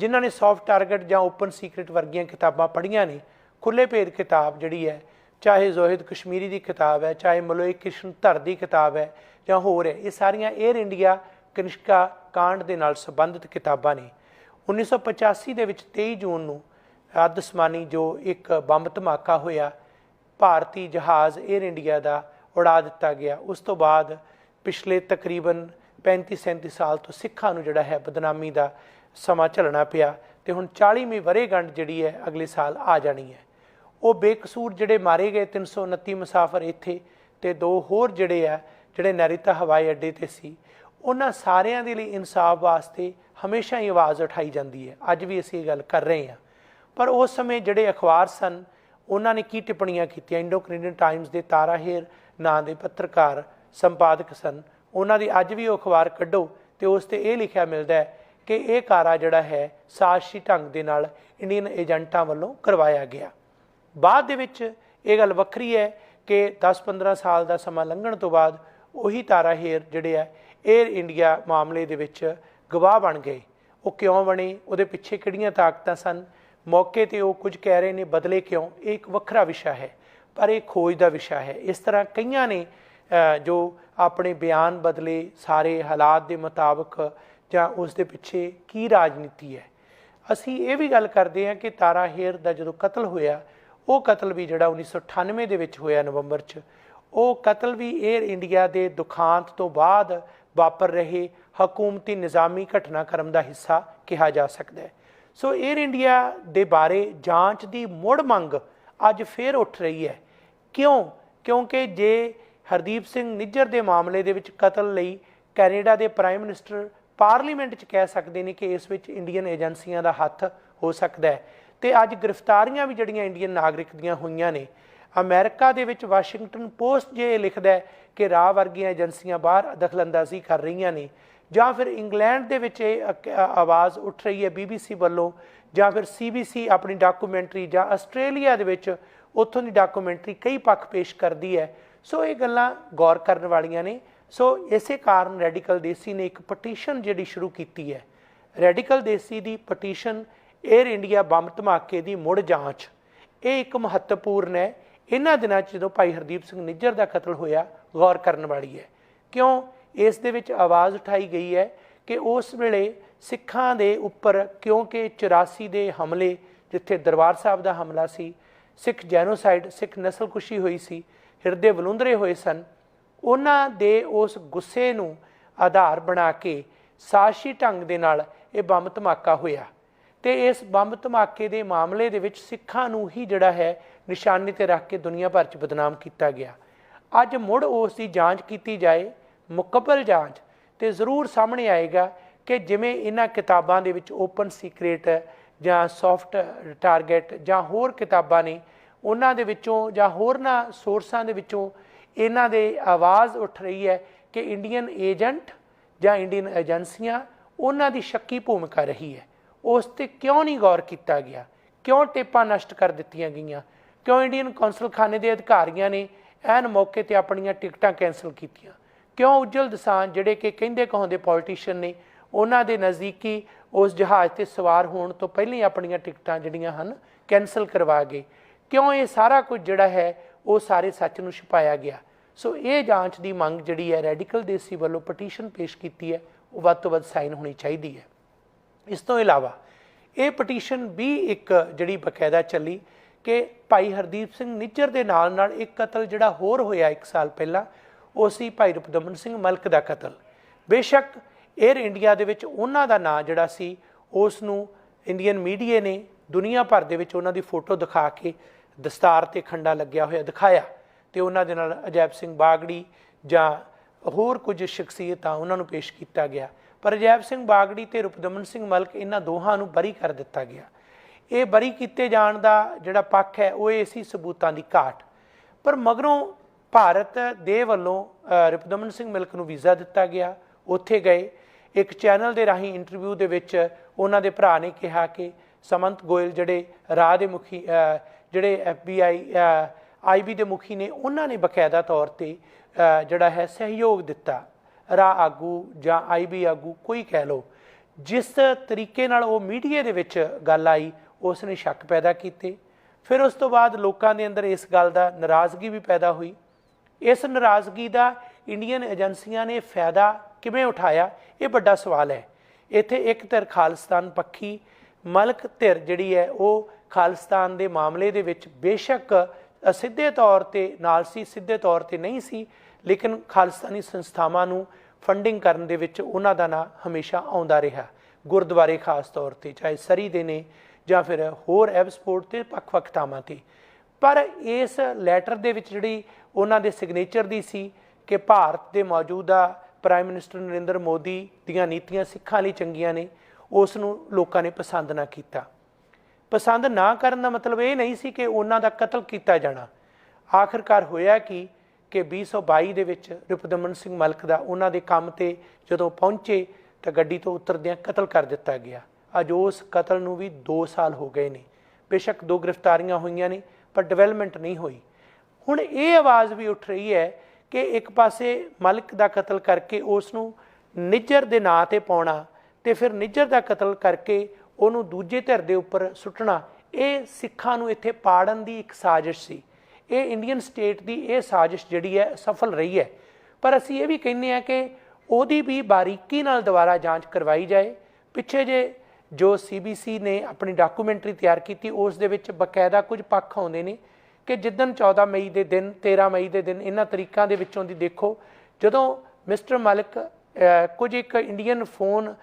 A: ਜਿਨ੍ਹਾਂ ਨੇ ਸੌਫਟ ਟਾਰਗੇਟ ਜਾਂ ਓਪਨ ਸੀਕ੍ਰੀਟ ਵਰਗੀਆਂ ਕਿਤਾਬਾਂ ਪੜ੍ਹੀਆਂ ਨੇ ਖੁੱਲੇ ਭੇਦ ਕਿਤਾਬ ਜਿਹੜੀ ਹੈ, ਚਾਹੇ ਜ਼ੋਹਿਦ ਕਸ਼ਮੀਰੀ ਦੀ ਕਿਤਾਬ ਹੈ, ਚਾਹੇ ਮਲੋਈ ਕ੍ਰਿਸ਼ਨ ਧਰ ਦੀ ਕਿਤਾਬ ਹੈ ਜਾਂ ਹੋਰ ਹੈ, ਇਹ ਸਾਰੀਆਂ 에ਅਰ ਇੰਡੀਆ ਕਨਿਸ਼ਕਾ ਕਾਂਡ ਦੇ ਨਾਲ ਸੰਬੰਧਿਤ ਕਿਤਾਬਾਂ ਨੇ। 1985 ਦੇ ਵਿੱਚ 23 ਜੂਨ ਨੂੰ ਅਦਸਮਾਨੀ ਜੋ ਇੱਕ ਬੰਬ ਧਮਾਕਾ ਹੋਇਆ, ਭਾਰਤੀ ਜਹਾਜ਼ 에ਅਰ ਇੰਡੀਆ ਦਾ ਉਡਾ ਦਿੱਤਾ ਗਿਆ। ਉਸ ਤੋਂ ਬਾਅਦ ਪਿਛਲੇ ਤਕਰੀਬਨ 35 37 ਸਾਲ ਤੋਂ ਸਿੱਖਾਂ ਨੂੰ ਜਿਹੜਾ ਹੈ ਬਦਨਾਮੀ ਦਾ ਸਮਾਂ ਝੱਲਣਾ ਪਿਆ ਤੇ ਹੁਣ 40ਵੀਂ ਵਰੇਗੰਢ ਜਿਹੜੀ ਹੈ ਅਗਲੇ ਸਾਲ ਆ ਜਾਣੀ ਹੈ। ਉਹ ਬੇਕਸੂਰ ਜਿਹੜੇ ਮਾਰੇ ਗਏ 329 ਮੁਸਾਫਰ ਇੱਥੇ ਤੇ ਦੋ ਹੋਰ ਜਿਹੜੇ ਆ, ਜਿਹੜੇ ਨੈਰੀਤਾ ਹਵਾਈ ਅੱਡੇ ਤੇ ਸੀ, ਉਹਨਾਂ ਸਾਰਿਆਂ ਦੇ ਲਈ ਇਨਸਾਫ ਵਾਸਤੇ ਹਮੇਸ਼ਾ ਹੀ ਆਵਾਜ਼ ਉਠਾਈ ਜਾਂਦੀ ਹੈ। ਅੱਜ ਵੀ ਅਸੀਂ ਇਹ ਗੱਲ ਕਰ ਰਹੇ ਹਾਂ। ਪਰ ਉਸ ਸਮੇਂ ਜਿਹੜੇ ਅਖਬਾਰ ਸਨ, ਉਹਨਾਂ ਨੇ ਕੀ ਟਿੱਪਣੀਆਂ ਕੀਤੀਆਂ? ਇੰਡੋ ਕੈਨੇਡੀਅਨ ਟਾਈਮਸ ਦੇ ਤਾਰਾ ਹੇਰ, ਨਾਂ ਦੇ ਪੱਤਰਕਾਰ, ਸੰਪਾਦਕ ਸਨ। ਉਹਨਾਂ ਦੀ ਅੱਜ ਵੀ ਉਹ ਅਖਬਾਰ ਕੱਢੋ ਤੇ ਉਸ ਤੇ ਇਹ ਲਿਖਿਆ ਮਿਲਦਾ ਹੈ ਕਿ ਇਹ ਕਾਰਾ ਜਿਹੜਾ ਹੈ ਸਾਜ਼ਿਸ਼ੀ ਢੰਗ ਦੇ ਨਾਲ ਇੰਡੀਅਨ ਏਜੰਟਾਂ ਵੱਲੋਂ ਕਰਵਾਇਆ ਗਿਆ। ਬਾਅਦ ਦੇ ਵਿੱਚ ਇਹ ਗੱਲ ਵੱਖਰੀ ਹੈ ਕਿ 10-15 ਸਾਲ ਦਾ ਸਮਾਂ ਲੰਘਣ ਤੋਂ ਬਾਅਦ ਉਹੀ ਤਾਰਾ ਹੇਰ ਜਿਹੜੇ ਆ 에ਅਰ ਇੰਡੀਆ ਮਾਮਲੇ ਦੇ ਵਿੱਚ ਗਵਾਹ ਬਣ ਗਏ। ਉਹ ਕਿਉਂ ਬਣੇ? ਉਹਦੇ ਪਿੱਛੇ ਕਿਹੜੀਆਂ ਤਾਕਤਾਂ ਸਨ? ਮੌਕੇ ਤੇ ਉਹ ਕੁਝ ਕਹਿ ਰਹੇ ਨੇ, ਬਦਲੇ ਕਿਉਂ? ਇਹ ਇੱਕ ਵੱਖਰਾ ਵਿਸ਼ਾ ਹੈ, ਪਰ ਇਹ ਖੋਜ ਦਾ ਵਿਸ਼ਾ ਹੈ। ਇਸ ਤਰ੍ਹਾਂ ਕਈਆਂ ਨੇ ਜੋ ਆਪਣੇ ਬਿਆਨ ਬਦਲੇ ਸਾਰੇ ਹਾਲਾਤ ਦੇ ਮੁਤਾਬਕ ਜਾਂ ਉਸ ਦੇ ਪਿੱਛੇ ਕੀ ਰਾਜਨੀਤੀ ਹੈ। ਅਸੀਂ ਇਹ ਵੀ ਗੱਲ ਕਰਦੇ ਹਾਂ ਕਿ ਤਾਰਾ ਹੇਰ ਦਾ ਜਦੋਂ ਕਤਲ ਹੋਇਆ, ਉਹ ਕਤਲ ਵੀ ਜਿਹੜਾ 1998 ਦੇ ਵਿੱਚ ਹੋਇਆ ਨਵੰਬਰ 'ਚ, ਉਹ ਕਤਲ ਵੀ 에ਅਰ ਇੰਡੀਆ ਦੇ ਦੁਖਾਂਤ ਤੋਂ ਬਾਅਦ ਵਾਪਰ ਰਹੇ ਹਕੂਮਤੀ ਨਿਜ਼ਾਮੀ ਘਟਨਾਕ੍ਰਮ ਦਾ ਹਿੱਸਾ ਕਿਹਾ ਜਾ ਸਕਦਾ ਹੈ। ਸੋ 에ਅਰ ਇੰਡੀਆ ਦੇ ਬਾਰੇ ਜਾਂਚ ਦੀ ਮੁੜ ਮੰਗ ਅੱਜ ਫੇਰ ਉੱਠ ਰਹੀ ਹੈ। ਕਿਉਂ? ਕਿਉਂਕਿ ਜੇ ਹਰਦੀਪ ਸਿੰਘ ਨਿੱਜਰ ਦੇ ਮਾਮਲੇ ਦੇ ਵਿੱਚ ਕਤਲ ਲਈ ਕੈਨੇਡਾ ਦੇ ਪ੍ਰਾਈਮ ਮਿਨਿਸਟਰ ਪਾਰਲੀਮੈਂਟ 'ਚ ਕਹਿ ਸਕਦੇ ਨੇ ਕਿ ਇਸ ਵਿੱਚ ਇੰਡੀਅਨ ਏਜੰਸੀਆਂ ਦਾ ਹੱਥ ਹੋ ਸਕਦਾ ਹੈ। ਤੇ ਅੱਜ ਗ੍ਰਿਫਤਾਰੀਆਂ ਵੀ ਜਿਹੜੀਆਂ ਇੰਡੀਅਨ ਨਾਗਰਿਕ ਦੀਆਂ ਹੋਈਆਂ ਨੇ, ਅਮਰੀਕਾ ਦੇ ਵਿੱਚ ਵਾਸ਼ਿੰਗਟਨ ਪੋਸਟ ਜੇ ਇਹ ਲਿਖਦਾ ਹੈ ਕਿ ਰਾਹ ਵਰਗੀਆਂ ਏਜੰਸੀਆਂ ਬਾਹਰ ਦਖਲਅੰਦਾਜ਼ੀ ਕਰ ਰਹੀਆਂ ਨੇ, ਜਾਂ ਫਿਰ ਇੰਗਲੈਂਡ ਦੇ ਵਿੱਚ ਇਹ ਆਵਾਜ਼ ਉੱਠ ਰਹੀ ਹੈ ਬੀਬੀਸੀ ਵੱਲੋਂ, ਜਾਂ ਫਿਰ ਸੀਬੀਸੀ ਆਪਣੀ ਡਾਕੂਮੈਂਟਰੀ ਜਾਂ ਆਸਟ੍ਰੇਲੀਆ ਦੇ ਵਿੱਚ ਉੱਥੋਂ ਦੀ ਡਾਕੂਮੈਂਟਰੀ ਕਈ ਪੱਖ ਪੇਸ਼ ਕਰਦੀ ਹੈ। ਸੋ ਇਹ ਗੱਲਾਂ ਗੌਰ ਕਰਨ ਵਾਲੀਆਂ ਨੇ। ਸੋ ਇਸੇ ਕਾਰਨ ਰੈਡੀਕਲ ਦੇਸੀ ਨੇ ਇੱਕ ਪਟੀਸ਼ਨ ਜਿਹੜੀ ਸ਼ੁਰੂ ਕੀਤੀ ਹੈ। ਰੈਡੀਕਲ ਦੇਸੀ ਦੀ ਪਟੀਸ਼ਨ 에ਅਰ ਇੰਡੀਆ ਬੰਬ ਧਮਾਕੇ ਦੀ ਮੁੜ ਜਾਂਚ। ਇਹ ਇੱਕ ਮਹੱਤਵਪੂਰਨ ਹੈ। ਇਹਨਾਂ ਦਿਨਾਂ 'ਚ ਜਦੋਂ ਭਾਈ ਹਰਦੀਪ ਸਿੰਘ ਨਿੱਜਰ ਦਾ ਕਤਲ ਹੋਇਆ, ਗੌਰ ਕਰਨ ਵਾਲੀ ਹੈ। ਕਿਉਂ? ਇਸ ਦੇ ਵਿੱਚ ਆਵਾਜ਼ ਉਠਾਈ ਗਈ ਹੈ ਕਿ ਉਸ ਵੇਲੇ ਸਿੱਖਾਂ ਦੇ ਉੱਪਰ ਕਿਉਂਕਿ 84 ਦੇ ਹਮਲੇ, ਜਿੱਥੇ ਦਰਬਾਰ ਸਾਹਿਬ ਦਾ ਹਮਲਾ ਸੀ, ਸਿੱਖ ਜੈਨੋਸਾਈਡ ਸਿੱਖ ਨਸਲਕੁਸ਼ੀ ਹੋਈ ਸੀ, ਹਿਰਦੇ ਬਲੁੰਦਰੇ ਹੋਏ ਸਨ ਉਹਨਾਂ ਦੇ ਉਸ ਗੁੱਸੇ ਨੂੰ ਆਧਾਰ ਬਣਾ ਕੇ ਸਾਸ਼ੀ ਢੰਗ ਦੇ ਨਾਲ ਇਹ ਬੰਬ ਧਮਾਕਾ ਹੋਇਆ ਤੇ ਇਸ ਬੰਬ ਧਮਾਕੇ ਦੇ ਮਾਮਲੇ ਦੇ ਵਿੱਚ ਸਿੱਖਾਂ ਨੂੰ ਹੀ ਜਿਹੜਾ ਹੈ ਨਿਸ਼ਾਨੇ ਤੇ ਰੱਖ ਕੇ ਦੁਨੀਆ ਭਰ 'ਚ ਬਦਨਾਮ ਕੀਤਾ ਗਿਆ। ਅੱਜ ਮੁੜ ਉਸ ਦੀ ਜਾਂਚ ਕੀਤੀ ਜਾਏ ਮੁਕੱਬਲ ਜਾਂਚ, ਤੇ ਜ਼ਰੂਰ ਸਾਹਮਣੇ ਆਏਗਾ ਕਿ ਜਿਵੇਂ ਇਹਨਾਂ ਕਿਤਾਬਾਂ ਦੇ ਵਿੱਚ ਓਪਨ ਸੀਕ੍ਰੇਟ ਜਾਂ ਸੌਫਟ ਟਾਰਗੇਟ ਜਾਂ ਹੋਰ ਕਿਤਾਬਾਂ ਨੇ, ਉਹਨਾਂ ਦੇ ਵਿੱਚੋਂ ਜਾਂ ਹੋਰਨਾਂ ਸੋਰਸਾਂ ਦੇ ਵਿੱਚੋਂ ਇਹਨਾਂ ਦੇ ਆਵਾਜ਼ ਉੱਠ ਰਹੀ ਹੈ ਕਿ ਇੰਡੀਅਨ ਏਜੰਟ ਜਾਂ ਇੰਡੀਅਨ ਏਜੰਸੀਆਂ ਉਹਨਾਂ ਦੀ ਸ਼ੱਕੀ ਭੂਮਿਕਾ ਰਹੀ ਹੈ। ਉਸ ਤੇ ਕਿਉਂ ਨਹੀਂ ਗੌਰ ਕੀਤਾ ਗਿਆ? ਕਿਉਂ ਟੇਪਾਂ ਨਸ਼ਟ ਕਰ ਦਿੱਤੀਆਂ ਗਈਆਂ? ਕਿਉਂ ਇੰਡੀਅਨ ਕੌਂਸਲਖਾਨੇ ਦੇ ਅਧਿਕਾਰੀਆਂ ਨੇ ਐਨ ਮੌਕੇ ਤੇ ਆਪਣੀਆਂ ਟਿਕਟਾਂ ਕੈਨਸਲ ਕੀਤੀਆਂ? ਕਿਉਂ ਉਜਲ ਦਸਾਨ ਜਿਹੜੇ ਕਿ ਕਹਿੰਦੇ ਕਹਾਉਂਦੇ ਪੋਲੀਟੀਸ਼ੀਅਨ ਨੇ, ਉਹਨਾਂ ਦੇ ਨਜ਼ਦੀਕੀ ਉਸ ਜਹਾਜ਼ ਤੇ ਸਵਾਰ ਹੋਣ ਤੋਂ ਪਹਿਲਾਂ ਹੀ ਆਪਣੀਆਂ ਟਿਕਟਾਂ ਜਿਹੜੀਆਂ ਹਨ ਕੈਨਸਲ ਕਰਵਾ ਗਏ? ਕਿਉਂ ਇਹ ਸਾਰਾ ਕੁਝ ਜਿਹੜਾ ਹੈ ਉਹ ਸਾਰੇ ਸੱਚ ਨੂੰ ਛੁਪਾਇਆ ਗਿਆ। ਸੋ ਇਹ ਜਾਂਚ ਦੀ ਮੰਗ ਜਿਹੜੀ ਹੈ, ਰੈਡੀਕਲ ਦੇਸੀ ਵੱਲੋਂ ਪਟੀਸ਼ਨ ਪੇਸ਼ ਕੀਤੀ ਹੈ, ਉਹ ਵੱਧ ਤੋਂ ਵੱਧ ਸਾਈਨ ਹੋਣੀ ਚਾਹੀਦੀ ਹੈ। ਇਸ ਤੋਂ ਇਲਾਵਾ ਇਹ ਪਟੀਸ਼ਨ ਵੀ ਇੱਕ ਜਿਹੜੀ ਬਕਾਇਦਾ ਚੱਲੀ ਕਿ ਭਾਈ ਹਰਦੀਪ ਸਿੰਘ ਨਿੱਜਰ ਦੇ ਨਾਲ ਨਾਲ ਇੱਕ ਕਤਲ ਜਿਹੜਾ ਹੋਰ ਹੋਇਆ ਇੱਕ ਸਾਲ ਪਹਿਲਾਂ, ਉਹ ਸੀ ਭਾਈ ਰੁਪਦਮਨ ਸਿੰਘ ਮਲਕ ਦਾ ਕਤਲ। ਬੇਸ਼ੱਕ 에ਅਰ ਇੰਡੀਆ ਦੇ ਵਿੱਚ ਉਹਨਾਂ ਦਾ ਨਾਂ ਜਿਹੜਾ ਸੀ, ਉਸ ਨੂੰ ਇੰਡੀਅਨ ਮੀਡੀਆ ਨੇ ਦੁਨੀਆ ਭਰ ਦੇ ਵਿੱਚ ਉਹਨਾਂ ਦੀ ਫੋਟੋ ਦਿਖਾ ਕੇ ਦਸਤਾਰ ਤੇ ਖੰਡਾ ਲੱਗਿਆ ਹੋਇਆ ਦਿਖਾਇਆ ਤੇ ਉਹਨਾਂ ਦੇ ਨਾਲ ਅਜੈਬ ਸਿੰਘ ਬਾਗੜੀ ਜਾਂ ਹੋਰ ਕੁਝ ਸ਼ਖਸੀਅਤਾਂ ਉਹਨਾਂ ਨੂੰ ਪੇਸ਼ ਕੀਤਾ ਗਿਆ। ਪਰ ਅਜੈਬ ਸਿੰਘ ਬਾਗੜੀ ਤੇ ਰੁਪਦਮਨ ਸਿੰਘ ਮਲਕ ਇਹਨਾਂ ਦੋਹਾਂ ਨੂੰ ਬਰੀ ਕਰ ਦਿੱਤਾ ਗਿਆ। ਇਹ ਬਰੀ ਕੀਤੇ ਜਾਣ ਦਾ ਜਿਹੜਾ ਪੱਖ ਹੈ ਉਹ ਇਹ ਸੀ ਸਬੂਤਾਂ ਦੀ ਘਾਟ। ਪਰ ਮਗਰੋਂ ਭਾਰਤ ਦੇ ਵੱਲੋਂ ਅ, ਰਿਪਦਮਨ ਸਿੰਘ ਮਿਲਕ ਨੂੰ ਵੀਜ਼ਾ ਦਿੱਤਾ ਗਿਆ। ਉੱਥੇ ਗਏ। ਇੱਕ ਚੈਨਲ ਦੇ ਰਾਹੀਂ ਇੰਟਰਵਿਊ ਦੇ ਵਿੱਚ ਉਹਨਾਂ ਦੇ ਭਰਾ ਨੇ ਕਿਹਾ ਕਿ ਸਮੰਤ ਗੋਇਲ ਜਿਹੜੇ ਰਾਹ ਦੇ ਮੁਖੀ ਜਿਹੜੇ ਐਫਬੀਆਈ ਆਈਬੀ ਦੇ ਮੁਖੀ ਨੇ, ਉਹਨਾਂ ਨੇ ਬਕਾਇਦਾ ਤੌਰ ਤੇ ਜਿਹੜਾ ਹੈ ਸਹਿਯੋਗ ਦਿੱਤਾ। ਰਾਹ ਆਗੂ ਜਾਂ ਆਈਬੀ ਆਗੂ, ਕੋਈ ਕਹਿ ਲੋ ਜਿਸ ਤਰੀਕੇ ਨਾਲ ਉਹ ਮੀਡੀਆ ਦੇ ਵਿੱਚ ਗੱਲ ਆਈ ਉਸ ਨੇ ਸ਼ੱਕ ਪੈਦਾ ਕੀਤੇ। ਫਿਰ ਉਸ ਤੋਂ ਬਾਅਦ ਲੋਕਾਂ ਦੇ ਅੰਦਰ ਇਸ ਗੱਲ ਦਾ ਨਾਰਾਜ਼ਗੀ ਵੀ ਪੈਦਾ ਹੋਈ। ਇਸ ਨਾਰਾਜ਼ਗੀ ਦਾ ਇੰਡੀਅਨ ਏਜੰਸੀਆਂ ਨੇ ਫਾਇਦਾ ਕਿਵੇਂ ਉਠਾਇਆ, ਇਹ ਵੱਡਾ ਸਵਾਲ ਹੈ। ਇੱਥੇ ਇੱਕ ਧਿਰ ਖਾਲਿਸਤਾਨ ਪੱਖੀ, ਮਲਕ ਧਿਰ ਜਿਹੜੀ ਹੈ, ਉਹ ਖਾਲਿਸਤਾਨ ਦੇ ਮਾਮਲੇ ਦੇ ਵਿੱਚ ਬੇਸ਼ੱਕ ਅਸਿੱਧੇ ਤੌਰ ਤੇ ਨਾਲ ਸੀ, ਸਿੱਧੇ ਤੌਰ ਤੇ ਨਹੀਂ ਸੀ, ਲੇਕਿਨ ਖਾਲਿਸਤਾਨੀ ਸੰਸਥਾਵਾਂ ਨੂੰ ਫੰਡਿੰਗ ਕਰਨ ਦੇ ਵਿੱਚ ਉਹਨਾਂ ਦਾ ਨਾਂ ਹਮੇਸ਼ਾ ਆਉਂਦਾ ਰਿਹਾ। ਗੁਰਦੁਆਰੇ ਖਾਸ ਤੌਰ ਤੇ, ਚਾਹੇ ਸਰੀ ਦੇ ਨੇ ਜਾਂ ਫਿਰ ਹੋਰ ਐਬਸਪੋਰਟ ਤੇ ਵੱਖ-ਵੱਖ ਥਾਵਾਂ ਤੇ। ਪਰ ਇਸ ਲੈਟਰ ਦੇ ਵਿੱਚ ਜਿਹੜੀ ਉਹਨਾਂ ਦੇ ਸਿਗਨੇਚਰ ਦੀ ਸੀ ਕਿ ਭਾਰਤ ਦੇ ਮੌਜੂਦਾ ਪ੍ਰਾਈਮ ਮਿਨਿਸਟਰ ਨਰਿੰਦਰ ਮੋਦੀ ਦੀਆਂ ਨੀਤੀਆਂ ਸਿੱਖਾਂ ਲਈ ਚੰਗੀਆਂ ਨੇ, ਉਸ ਨੂੰ ਲੋਕਾਂ ਨੇ ਪਸੰਦ ਨਾ ਕੀਤਾ। ਪਸੰਦ ਨਾ ਕਰਨ ਦਾ ਮਤਲਬ ਇਹ ਨਹੀਂ ਸੀ ਕਿ ਉਹਨਾਂ ਦਾ ਕਤਲ ਕੀਤਾ ਜਾਣਾ। ਆਖਰਕਾਰ ਹੋਇਆ ਕਿ ਕਿ 2022 ਦੇ ਵਿੱਚ ਰਿਪਦਮਨ ਸਿੰਘ ਮਲਕ ਦਾ ਉਹਨਾਂ ਦੇ ਕੰਮ ਤੇ ਜਦੋਂ ਪਹੁੰਚੇ ਤਾਂ ਗੱਡੀ ਤੋਂ ਉਤਰਦਿਆਂ ਕਤਲ ਕਰ ਦਿੱਤਾ ਗਿਆ। ਅੱਜ ਉਸ ਕਤਲ ਨੂੰ ਵੀ 2 ਸਾਲ ਹੋ ਗਏ ਨੇ। ਬੇਸ਼ੱਕ ਦੋ ਗ੍ਰਿਫਤਾਰੀਆਂ ਹੋਈਆਂ ਨੇ, ਪਰ ਡਿਵੈਲਪਮੈਂਟ ਨਹੀਂ ਹੋਈ। ਹੁਣ ਇਹ ਆਵਾਜ਼ ਵੀ ਉੱਠ ਰਹੀ ਹੈ ਕਿ ਇੱਕ ਪਾਸੇ ਮਲਕ ਦਾ ਕਤਲ ਕਰਕੇ ਉਸ ਨੂੰ ਨਿੱਜਰ ਦੇ ਨਾਂ ਤੇ ਪਾਉਣਾ ਤੇ ਫਿਰ ਨਿੱਜਰ ਦਾ ਕਤਲ ਕਰਕੇ ਉਹਨੂੰ ਦੂਜੇ ਧਿਰ ਦੇ ਉੱਪਰ ਸੁੱਟਣਾ, ਇਹ ਸਿੱਖਾਂ ਨੂੰ ਇੱਥੇ ਪਾੜਨ ਦੀ ਇੱਕ ਸਾਜ਼ਿਸ਼ ਸੀ। ਇਹ ਇੰਡੀਅਨ ਸਟੇਟ ਦੀ ਇਹ ਸਾਜ਼ਿਸ਼ ਜਿਹੜੀ ਹੈ, ਸਫਲ ਰਹੀ ਹੈ। ਪਰ ਅਸੀਂ ਇਹ ਵੀ ਕਹਿੰਦੇ ਆ ਕਿ ਉਹਦੀ ਵੀ ਬਾਰੀਕੀ ਨਾਲ ਦੁਬਾਰਾ ਜਾਂਚ ਕਰਵਾਈ ਜਾਏ। ਪਿੱਛੇ ਜੇ ਜੋ ਸੀਬੀਸੀ ਨੇ ਆਪਣੀ ਡਾਕੂਮੈਂਟਰੀ ਤਿਆਰ ਕੀਤੀ, ਉਸ ਦੇ ਵਿੱਚ ਬਕਾਇਦਾ ਕੁਝ ਪੱਖ ਆਉਂਦੇ ਨੇ ਕਿ ਜਿੱਦਨ 14 ਮਈ ਦੇ ਦਿਨ 13 ਮਈ ਦੇ ਦਿਨ ਇਹਨਾਂ ਤਰੀਕਾਂ ਦੇ ਵਿੱਚੋਂ ਦੀ ਦੇਖੋ, ਜਦੋਂ ਮਿਸਟਰ ਮਲਿਕ ਕੁਝ ਇੱਕ ਇੰਡੀਅਨ ਫੋਨ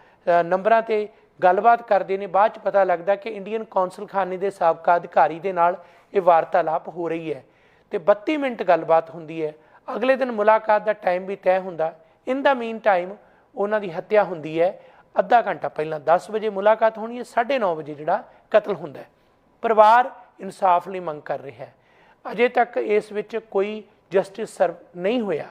A: ਨੰਬਰਾਂ ਤੇ ਗੱਲਬਾਤ ਕਰਦੇ ਨੇ, ਬਾਅਦ ਚ ਪਤਾ ਲੱਗਦਾ ਕਿ ਇੰਡੀਅਨ ਕੌਂਸਲ ਖਾਨੇ ਦੇ ਸਾਬਕਾ ਅਧਿਕਾਰੀ ਦੇ ਨਾਲ ਇਹ ਵਾਰਤਾਲਾਪ ਹੋ ਰਹੀ ਹੈ ਤੇ 32 ਮਿੰਟ ਗੱਲਬਾਤ ਹੁੰਦੀ ਹੈ। ਅਗਲੇ ਦਿਨ ਮੁਲਾਕਾਤ ਦਾ ਟਾਈਮ ਵੀ ਤੈਅ ਹੁੰਦਾ। ਇਨ ਦਾ ਮੀਨ ਟਾਈਮ ਉਹਨਾਂ ਦੀ ਹੱਤਿਆ ਹੁੰਦੀ ਹੈ। ਅੱਧਾ ਘੰਟਾ ਪਹਿਲਾਂ 10 ਵਜੇ ਮੁਲਾਕਾਤ ਹੋਣੀ ਹੈ 9:30 ਵਜੇ ਜਿਹੜਾ ਕਤਲ ਹੁੰਦਾ ਹੈ। ਪਰਿਵਾਰ ਇਨਸਾਫ ਲਈ ਮੰਗ ਕਰ ਰਿਹਾ ਹੈ। ਅਜੇ ਤੱਕ ਇਸ ਵਿੱਚ ਕੋਈ ਜਸਟਿਸ ਸਰਵ ਨਹੀਂ ਹੋਇਆ।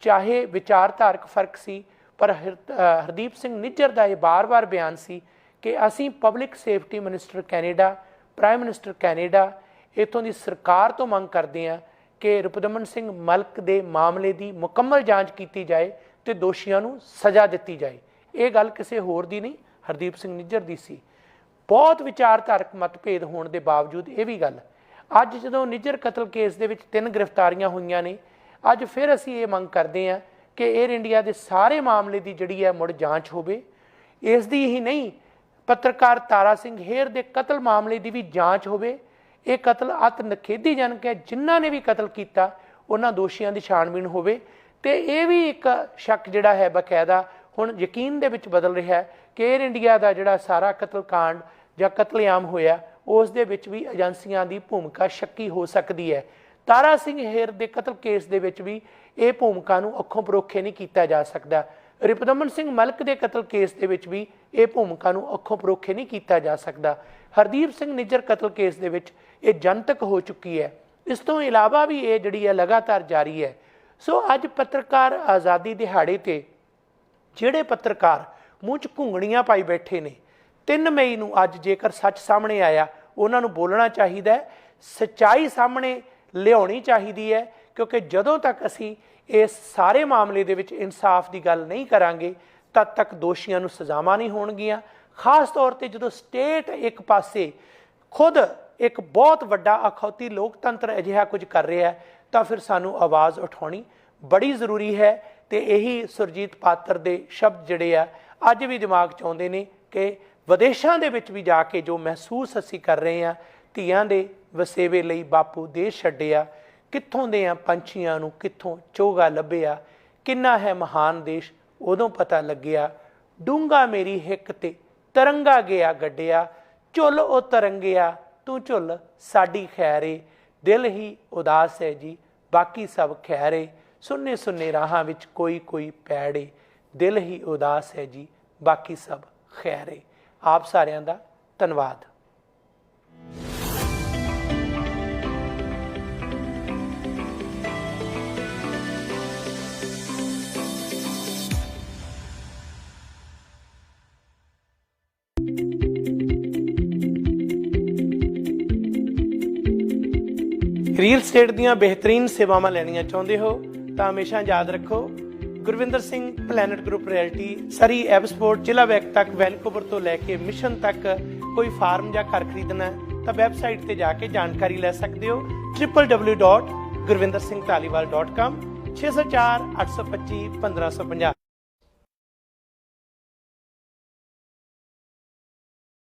A: ਚਾਹੇ ਵਿਚਾਰਧਾਰਕ ਫ਼ਰਕ ਸੀ ਪਰ ਹਰ- ਹਰਦੀਪ ਸਿੰਘ ਨਿੱਜਰ ਦਾ ਇਹ ਬਾਰ-ਬਾਰ ਬਿਆਨ ਸੀ ਕਿ ਅਸੀਂ public safety minister Canada prime minister Canada, ਇਥੋਂ ਦੀ ਸਰਕਾਰ ਤੋਂ ਮੰਗ ਕਰਦੇ ਹਾਂ ਕਿ ਰੁਪਦਮਨ ਸਿੰਘ ਮਲਕ ਦੇ ਮਾਮਲੇ ਦੀ ਮੁਕੰਮਲ ਜਾਂਚ ਕੀਤੀ ਜਾਏ ਤੇ ਦੋਸ਼ੀਆਂ ਨੂੰ ਸਜ਼ਾ ਦਿੱਤੀ ਜਾਏ। ਇਹ ਗੱਲ ਕਿਸੇ ਹੋਰ ਦੀ ਨਹੀਂ, ਹਰਦੀਪ ਸਿੰਘ ਨਿੱਜਰ ਦੀ ਸੀ। ਬਹੁਤ ਵਿਚਾਰਧਾਰਕ ਮਤਭੇਦ ਹੋਣ ਦੇ ਬਾਵਜੂਦ ਇਹ ਵੀ ਗੱਲ। ਅੱਜ ਜਦੋਂ ਨਿੱਜਰ ਕਤਲ ਕੇਸ ਦੇ ਵਿੱਚ ਤਿੰਨ ਗ੍ਰਿਫਤਾਰੀਆਂ ਹੋਈਆਂ ਨੇ, ਅੱਜ ਫਿਰ ਅਸੀਂ ਇਹ ਮੰਗ ਕਰਦੇ ਹਾਂ ਕਿ 에ਅਰ ਇੰਡੀਆ ਦੇ ਸਾਰੇ ਮਾਮਲੇ ਦੀ ਜਿਹੜੀ ਹੈ ਮੁੜ ਜਾਂਚ ਹੋਵੇ। ਇਸ ਦੀ ਹੀ ਨਹੀਂ, ਪੱਤਰਕਾਰ ਤਾਰਾ ਸਿੰਘ ਹੇਰ ਦੇ ਕਤਲ ਮਾਮਲੇ ਦੀ ਵੀ ਜਾਂਚ ਹੋਵੇ। ਇਹ ਕਤਲ ਅਤ ਨਖੇਦੀਜਨਕ ਹੈ ਜਿਨ੍ਹਾਂ ਨੇ ਵੀ ਕਤਲ ਕੀਤਾ, ਉਹਨਾਂ ਦੋਸ਼ੀਆਂ ਦੀ ਛਾਣਬੀਣ ਹੋਵੇ। ਤੇ ਇਹ ਵੀ ਇੱਕ ਸ਼ੱਕ ਜਿਹੜਾ ਹੈ ਬਕਾਇਦਾ ਹੁਣ ਯਕੀਨ ਦੇ ਵਿੱਚ ਬਦਲ ਰਿਹਾ ਹੈ ਕਿ 에ਅਰ ਇੰਡੀਆ ਦਾ ਜਿਹੜਾ ਸਾਰਾ ਕਤਲ ਕਾਂਡ ਜਾਂ ਕਤਲੇਆਮ ਹੋਇਆ, ਉਸ ਦੇ ਵਿੱਚ ਵੀ ਏਜੰਸੀਆਂ ਦੀ ਭੂਮਿਕਾ ਸ਼ੱਕੀ ਹੋ ਸਕਦੀ ਹੈ। ਤਾਰਾ ਸਿੰਘ ਹੇਰ ਦੇ ਕਤਲ ਕੇਸ ਦੇ ਵਿੱਚ ਵੀ ਇਹ ਭੂਮਿਕਾ ਨੂੰ ਅੱਖੋਂ ਪਰੋਖੇ ਨਹੀਂ ਕੀਤਾ ਜਾ ਸਕਦਾ। ਰਿਪਦਮਨ ਸਿੰਘ ਮਲਕ ਦੇ ਕਤਲ ਕੇਸ ਦੇ ਵਿੱਚ ਵੀ ਇਹ ਭੂਮਿਕਾ ਨੂੰ ਅੱਖੋਂ ਪਰੋਖੇ ਨਹੀਂ ਕੀਤਾ ਜਾ ਸਕਦਾ। ਹਰਦੀਪ ਸਿੰਘ ਨਿੱਜਰ ਕਤਲ ਕੇਸ ਦੇ ਵਿੱਚ ਇਹ ਜਨਤਕ ਹੋ ਚੁੱਕੀ ਹੈ। ਇਸ ਤੋਂ ਇਲਾਵਾ ਵੀ ਇਹ ਜਿਹੜੀ ਹੈ ਲਗਾਤਾਰ ਜਾਰੀ ਹੈ। ਸੋ ਅੱਜ ਪੱਤਰਕਾਰ ਆਜ਼ਾਦੀ ਦਿਹਾੜੇ ਤੇ ਜਿਹੜੇ ਪੱਤਰਕਾਰ ਮੂੰਹ 'ਚ ਘੁੰਗਣੀਆਂ ਪਾਈ ਬੈਠੇ ਨੇ 3 ਮਈ ਨੂੰ ਅੱਜ ਜੇਕਰ ਸੱਚ ਸਾਹਮਣੇ ਆਇਆ, ਉਹਨਾਂ ਨੂੰ ਬੋਲਣਾ ਚਾਹੀਦਾ ਹੈ। ਸਚਾਈ ਸਾਹਮਣੇ ਲਿਆਉਣੀ ਚਾਹੀਦੀ ਹੈ, ਕਿਉਂਕਿ ਜਦੋਂ ਤੱਕ ਅਸੀਂ ਇਸ ਸਾਰੇ ਮਾਮਲੇ ਦੇ ਵਿੱਚ ਇਨਸਾਫ ਦੀ ਗੱਲ ਨਹੀਂ ਕਰਾਂਗੇ, ਤਦ ਤੱਕ ਦੋਸ਼ੀਆਂ ਨੂੰ ਸਜ਼ਾਵਾਂ ਨਹੀਂ ਹੋਣਗੀਆਂ। ਖਾਸ ਤੌਰ ਤੇ ਜਦੋਂ ਸਟੇਟ ਇੱਕ ਪਾਸੇ ਖੁਦ ਇੱਕ ਬਹੁਤ ਵੱਡਾ ਅਖੌਤੀ ਲੋਕਤੰਤਰ ਅਜਿਹਾ ਕੁਝ ਕਰ ਰਿਹਾ ਹੈ, ਤਾਂ ਫਿਰ ਸਾਨੂੰ ਆਵਾਜ਼ ਉਠਾਉਣੀ ਬੜੀ ਜ਼ਰੂਰੀ ਹੈ ਤੇ ਇਹੀ ਸੁਰਜੀਤ ਪਾਤਰ ਦੇ ਸ਼ਬਦ ਜਿਹੜੇ ਆ, ਅੱਜ ਵੀ ਦਿਮਾਗ 'ਚ ਆਉਂਦੇ ਨੇ ਕਿ ਵਿਦੇਸ਼ਾਂ ਦੇ ਵਿੱਚ ਵੀ ਜਾ ਕੇ ਜੋ ਮਹਿਸੂਸ ਅਸੀਂ ਕਰ ਰਹੇ ਹਾਂ, ਧੀਆਂ ਦੇ ਵਸੇਵੇ ਲਈ ਬਾਪੂ ਦੇਸ਼ ਛੱਡਿਆ। ਕਿੱਥੋਂ ਦੇ ਆ ਪੰਛੀਆਂ ਨੂੰ? ਕਿੱਥੋਂ ਚੋਗਾ ਲੱਭਿਆ? ਕਿੰਨਾ ਹੈ ਮਹਾਨ ਦੇਸ਼? ਉਦੋਂ ਪਤਾ ਲੱਗਿਆ ਡੂੰਗਾ ਮੇਰੀ ਹਿੱਕ ਤੇ ਤਰੰਗਾ ਗਿਆ ਗੱਡਿਆ। ਝੁੱਲ ਉਹ ਤਰੰਗਿਆ, ਤੂੰ ਝੁੱਲ ਸਾਡੀ ਖੈਰੇ। ਦਿਲ ਹੀ ਉਦਾਸ ਹੈ ਜੀ, ਬਾਕੀ ਸਭ ਖੈਰੇ। ਸੁੰਨੇ ਸੁੰਨੇ ਰਾਹਾਂ ਵਿੱਚ ਕੋਈ ਕੋਈ ਪੈੜੇ। ਦਿਲ ਹੀ ਉਦਾਸ ਹੈ ਜੀ, ਬਾਕੀ ਸਭ ਖੈਰੇ। ਆਪ ਸਾਰਿਆਂ ਦਾ ਧੰਨਵਾਦ। ਰੀਅਲ ਸਟੇਟ ਦੀਆਂ ਬਿਹਤਰੀਨ ਸੇਵਾਵਾਂ ਲੈਣੀਆਂ ਚਾਹੁੰਦੇ ਹੋ ਤਾਂ ਹਮੇਸ਼ਾ ਯਾਦ ਰੱਖੋ, Gurvinder Singh Planet group reality Surrey Abbotsford Chilliwack ਤੱਕ ਵੈਨਕੂਵਰ ਤੋਂ ਲੈ ਕੇ ਮਿਸ਼ਨ ਤੱਕ ਕੋਈ ਫਾਰਮ ਜਾਂ ਘਰ ਖਰੀਦਣਾ ਤਾਂ ਵੈਬਸਾਈਟ ਤੇ ਜਾ ਕੇ ਜਾਣਕਾਰੀ ਲੈ ਸਕਦੇ ਹੋ www.gurvindersinghtaliwal.com 604 825 1550